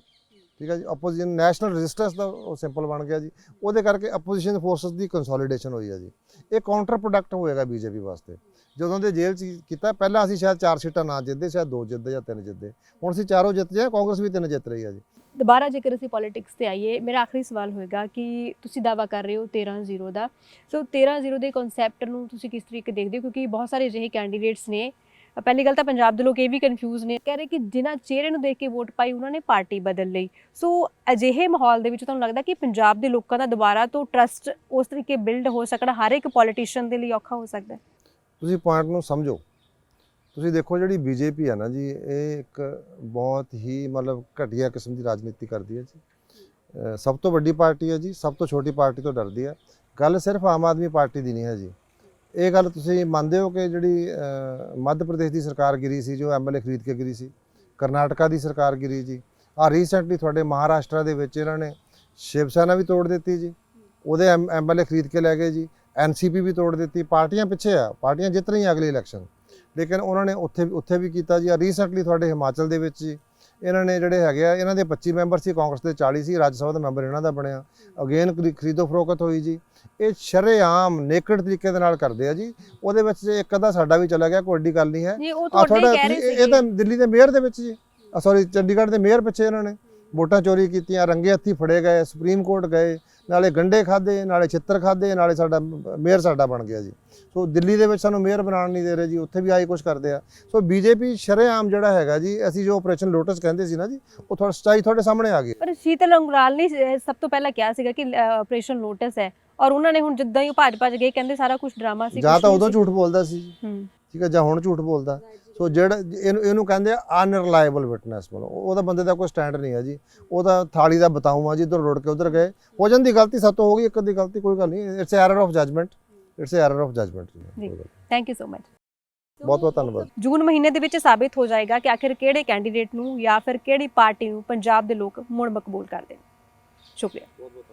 ਠੀਕ ਹੈ ਜੀ? ਆਪੋਜੀਸ਼ਨ ਨੈਸ਼ਨਲ ਰੈਜ਼ਿਸਟੈਂਸ ਦਾ ਉਹ ਸਿੰਬਲ ਬਣ ਗਿਆ ਜੀ। ਉਹਦੇ ਕਰਕੇ ਆਪੋਜੀਸ਼ਨ ਫੋਰਸਸ ਦੀ ਕੰਸੋਲੀਡੇਸ਼ਨ ਹੋਈ ਹੈ ਜੀ। ਇਹ ਕਾਊਂਟਰ ਪ੍ਰੋਡਕਟ ਹੋਏਗਾ ਬੀਜੇਪੀ ਵਾਸਤੇ। ਜਦੋਂ ਦੇ ਜੇਲ੍ਹ 'ਚ ਕੀਤਾ, ਪਹਿਲਾਂ ਅਸੀਂ ਸ਼ਾਇਦ ਚਾਰ ਸੀਟਾਂ ਨਾ ਜਿੱਤਦੇ, ਸ਼ਾਇਦ ਦੋ ਜਿੱਤਦੇ ਜਾਂ ਤਿੰਨ ਜਿੱਤਦੇ। ਹੁਣ ਅਸੀਂ ਚਾਰੋਂ ਜਿੱਤ ਜਾਏ, ਕਾਂਗਰਸ ਵੀ ਤਿੰਨ ਜਿੱਤ ਰਹੀ ਹੈ ਜੀ। ਦੁਬਾਰਾ ਜੇਕਰ ਅਸੀਂ ਪੋਲਿਟਿਕਸ ਤੇ ਆਈਏ, ਮੇਰਾ ਆਖਰੀ ਸਵਾਲ ਹੋਏਗਾ ਕਿ ਤੁਸੀਂ ਦਾਵਾ ਕਰ ਰਹੇ ਹੋ 13-0 ਦਾ। ਸੋ 13-0 ਦੇ ਕਨਸੈਪਟ ਨੂੰ ਤੁਸੀਂ ਕਿਸ ਤਰੀਕੇ ਦੇਖਦੇ ਹੋ? ਕਿਉਂਕਿ ਬਹੁਤ ਸਾਰੇ ਅਜਿਹੇ ਕੈਂਡੀਡੇਟਸ ਨੇ ਪਹਿਲੀ ਗੱਲ ਤਾਂ ਪੰਜਾਬ ਦੇ ਲੋਕ ਇਹ ਵੀ ਕਨਫਿਊਜ਼ ਨੇ। ਕਹਿ ਰਹੇ ਕਿ ਜਿਨ੍ਹਾਂ ਚਿਹਰੇ ਨੂੰ ਦੇਖ ਕੇ ਵੋਟ ਪਾਈ ਉਹਨਾਂ ਨੇ ਪਾਰਟੀ ਬਦਲ ਲਈ। ਸੋ ਅਜਿਹੇ ਮਾਹੌਲ ਦੇ ਵਿੱਚ ਤੁਹਾਨੂੰ ਲੱਗਦਾ ਕਿ ਪੰਜਾਬ ਦੇ ਲੋਕਾਂ ਦਾ ਦੁਬਾਰਾ ਤੋਂ ਟਰਸਟ ਉਸ ਤਰੀਕੇ ਬਿਲਡ ਹੋ ਸਕਣਾ ਹਰ ਇੱਕ ਪੋਲੀਟੀਸ਼ੀਅਨ ਦੇ ਲਈ ਔਖਾ ਹੋ ਸਕਦਾ ਤੁਸੀਂ ਪੁਆਇੰਟ ਨੂੰ ਸਮਝੋ। ਤੁਸੀਂ ਦੇਖੋ ਜਿਹੜੀ ਬੀਜੇਪੀ ਹੈ ਨਾ ਜੀ, ਇਹ ਇੱਕ ਬਹੁਤ ਹੀ ਮਤਲਬ ਘਟੀਆ ਕਿਸਮ ਦੀ ਰਾਜਨੀਤੀ ਕਰਦੀ ਹੈ ਜੀ। ਸਭ ਤੋਂ ਵੱਡੀ ਪਾਰਟੀ ਹੈ ਜੀ, ਸਭ ਤੋਂ ਛੋਟੀ ਪਾਰਟੀ ਤੋਂ ਡਰਦੀ ਹੈ। ਗੱਲ ਸਿਰਫ ਆਮ ਆਦਮੀ ਪਾਰਟੀ ਦੀ ਨਹੀਂ ਹੈ ਜੀ। ਇਹ ਗੱਲ ਤੁਸੀਂ ਮੰਨਦੇ ਹੋ ਕਿ ਜਿਹੜੀ ਮੱਧ ਪ੍ਰਦੇਸ਼ ਦੀ ਸਰਕਾਰ ਗਿਰੀ ਸੀ, ਜੋ ਐਮਐਲਏ ਖਰੀਦ ਕੇ ਗਿਰੀ ਸੀ, ਕਰਨਾਟਕਾ ਦੀ ਸਰਕਾਰ ਗਿਰੀ ਜੀ ਆ ਰੀਸੈਂਟਲੀ ਤੁਹਾਡੇ ਮਹਾਰਾਸ਼ਟਰ ਦੇ ਵਿੱਚ ਇਹਨਾਂ ਨੇ ਸ਼ਿਵ ਸੈਨਾ ਵੀ ਤੋੜ ਦਿੱਤੀ ਜੀ, ਉਹਦੇ ਐਮਐਲਏ ਖਰੀਦ ਕੇ ਲੈ ਗਏ ਜੀ ਐਨਸੀਪੀ ਵੀ ਤੋੜ ਦਿੱਤੀ, ਪਾਰਟੀਆਂ ਪਿੱਛੇ ਆ, ਪਾਰਟੀਆਂ ਜਿੱਤ ਰਹੀਆਂ ਅਗਲੀ ਇਲੈਕਸ਼ਨ ਲੇਕਿਨ ਉਹਨਾਂ ਨੇ ਉੱਥੇ ਉੱਥੇ ਵੀ ਕੀਤਾ ਜੀ ਆ ਰੀਸੈਂਟਲੀ ਤੁਹਾਡੇ ਹਿਮਾਚਲ ਦੇ ਵਿੱਚ ਜੀ, ਇਹਨਾਂ ਨੇ ਜਿਹੜੇ ਹੈਗੇ ਆ, ਇਹਨਾਂ ਦੇ 25 ਮੈਂਬਰ ਸੀ, ਕਾਂਗਰਸ ਦੇ 40 ਸੀ, ਰਾਜ ਸਭਾ ਦਾ ਮੈਂਬਰ ਇਹਨਾਂ ਦਾ ਬਣਿਆ, ਅਗੇਨ ਖਰੀਦੋ ਫਰੋਖਤ ਹੋਈ ਜੀ ਇਹ ਸ਼ਰੇਆਮ ਨੇਕਡ ਤਰੀਕੇ ਦੇ ਨਾਲ ਕਰਦੇ ਆ ਜੀ। ਉਹਦੇ ਵਿੱਚ ਜੇ ਇੱਕ ਅੱਧਾ ਸਾਡਾ ਵੀ ਚਲਾ ਗਿਆ ਕੋਈ ਵੱਡੀ ਗੱਲ ਨਹੀਂ ਹੈ। ਜੀ ਉਹ ਤੁਹਾਡੇ ਹੀ ਕਹਿ ਰਹੇ ਇਹ ਤਾਂ ਦਿੱਲੀ ਦੇ ਮੇਅਰ ਦੇ ਵਿੱਚ ਜੀ। ਸੌਰੀ ਚੰਡੀਗੜ੍ਹ ਦੇ ਮੇਅਰ ਪਿੱਛੇ ਇਹਨਾਂ ਨੇ। ਵੋਟਾਂ ਚੋਰੀ ਕੀਤੀਆਂ ਰੰਗੇ ਹੱਥੀ ਫੜੇ ਗਏ ਸੁਪਰੀਮ ਕੋਰਟ ਗਏ ਨਾਲੇ ਗੰਡੇ ਖਾਦੇ ਨਾਲੇ ਛਿੱਤਰ ਖਾਦੇ ਨਾਲੇ ਸਾਡਾ ਮੇਅਰ ਸਾਡਾ ਬਣ ਗਿਆ ਜੀ। ਸੋ ਦਿੱਲੀ ਦੇ ਵਿੱਚ ਸਾਨੂੰ ਮੇਅਰ ਬਣਾਉਣ ਨਹੀਂ ਦੇ ਰਹੇ ਜੀ ਉੱਥੇ ਵੀ ਆਹੀ ਕੁਝ ਕਰਦੇ ਆ। ਸੋ ਬੀਜੇਪੀ ਸ਼ਰੇਆਮ ਜਿਹੜਾ ਹੈਗਾ ਜੀ ਅਸੀਂ ਜੋ ਆਪਰੇਸ਼ਨ ਲੋਟਸ ਕਹਿੰਦੇ ਸੀ ਨਾ ਜੀ ਉਹ ਥੋੜਾ ਸੱਚਾਈ ਤੁਹਾਡੇ ਸਾਹਮਣੇ ਆ ਗਈ। ਪਰ ਸ਼ੀਤਲ ਅੰਗਰਾਲ ਨੇ ਸਭ ਤੋਂ ਪਹਿਲਾਂ ਕਿਹਾ ਸੀਗਾ ਕਿ ਆਪਰੇਸ਼ਨ ਲੋਟਸ ਹੈ। ਔਰ ਉਹਨਾਂ ਨੇ ਹੁਣ ਜਿੱਦਾਂ ਹੀ ਉਹ ਭੱਜ ਭੱਜ ਗਏ ਕਹਿੰਦੇ ਸਾਰਾ ਕੁਝ ਡਰਾਮਾ ਸੀ ਜਾਂ ਤਾਂ ਉਦੋਂ। ਝੂਠ ਬੋਲਦਾ ਸੀ। ਠੀਕ ਹੈ ਜਾਂ ਹੁਣ ਝੂਠ ਬੋਲਦਾ। ਸੋ ਜਿਹੜਾ ਇਹਨੂੰ ਇਹਨੂੰ ਕਹਿੰਦੇ ਆ ਅਨਰਿਲਾਈਬਲ ਵਿਟਨੈਸ ਮਤਲਬ। ਉਹਦਾ ਬੰਦੇ ਦਾ ਕੋਈ ਸਟੈਂਡ ਨਹੀਂ ਹੈ ਜੀ। ਉਹਦਾ ਥਾਲੀ ਦਾ ਬਤਾਊ ਆ ਜੀ ਇੱਧਰ ਰੋੜ ਕੇ ਉਧਰ ਗਏ। ਹੋ ਜਾਂਦੀ ਗਲਤੀ ਸਾਤੋਂ ਹੋ ਗਈ ਇੱਕ ਅੱਧੀ ਗਲਤੀ ਕੋਈ ਗੱਲ ਨਹੀਂ। It's error of judgement it's error of judgement ਜੀ। ਥੈਂਕ ਯੂ ਸੋ ਮਚ ਬਹੁਤ ਬਹੁਤ ਧੰਨਵਾਦ। ਜੂਨ ਮਹੀਨੇ ਦੇ ਵਿੱਚ ਸਾਬਿਤ ਹੋ ਜਾਏਗਾ ਕਿ ਆਖਿਰ ਕਿਹੜੇ ਕੈਂਡੀਡੇਟ ਨੂੰ ਜਾਂ ਫਿਰ ਕਿਹੜੀ ਪਾਰਟੀ ਨੂੰ ਪੰਜਾਬ ਦੇ ਲੋਕ ਮੁੜ ਮਕਬੂਲ ਕਰਦੇ ਨੇ। ਸ਼ੁਕਰੀਆ। ਬਹੁਤ ਬਹੁਤ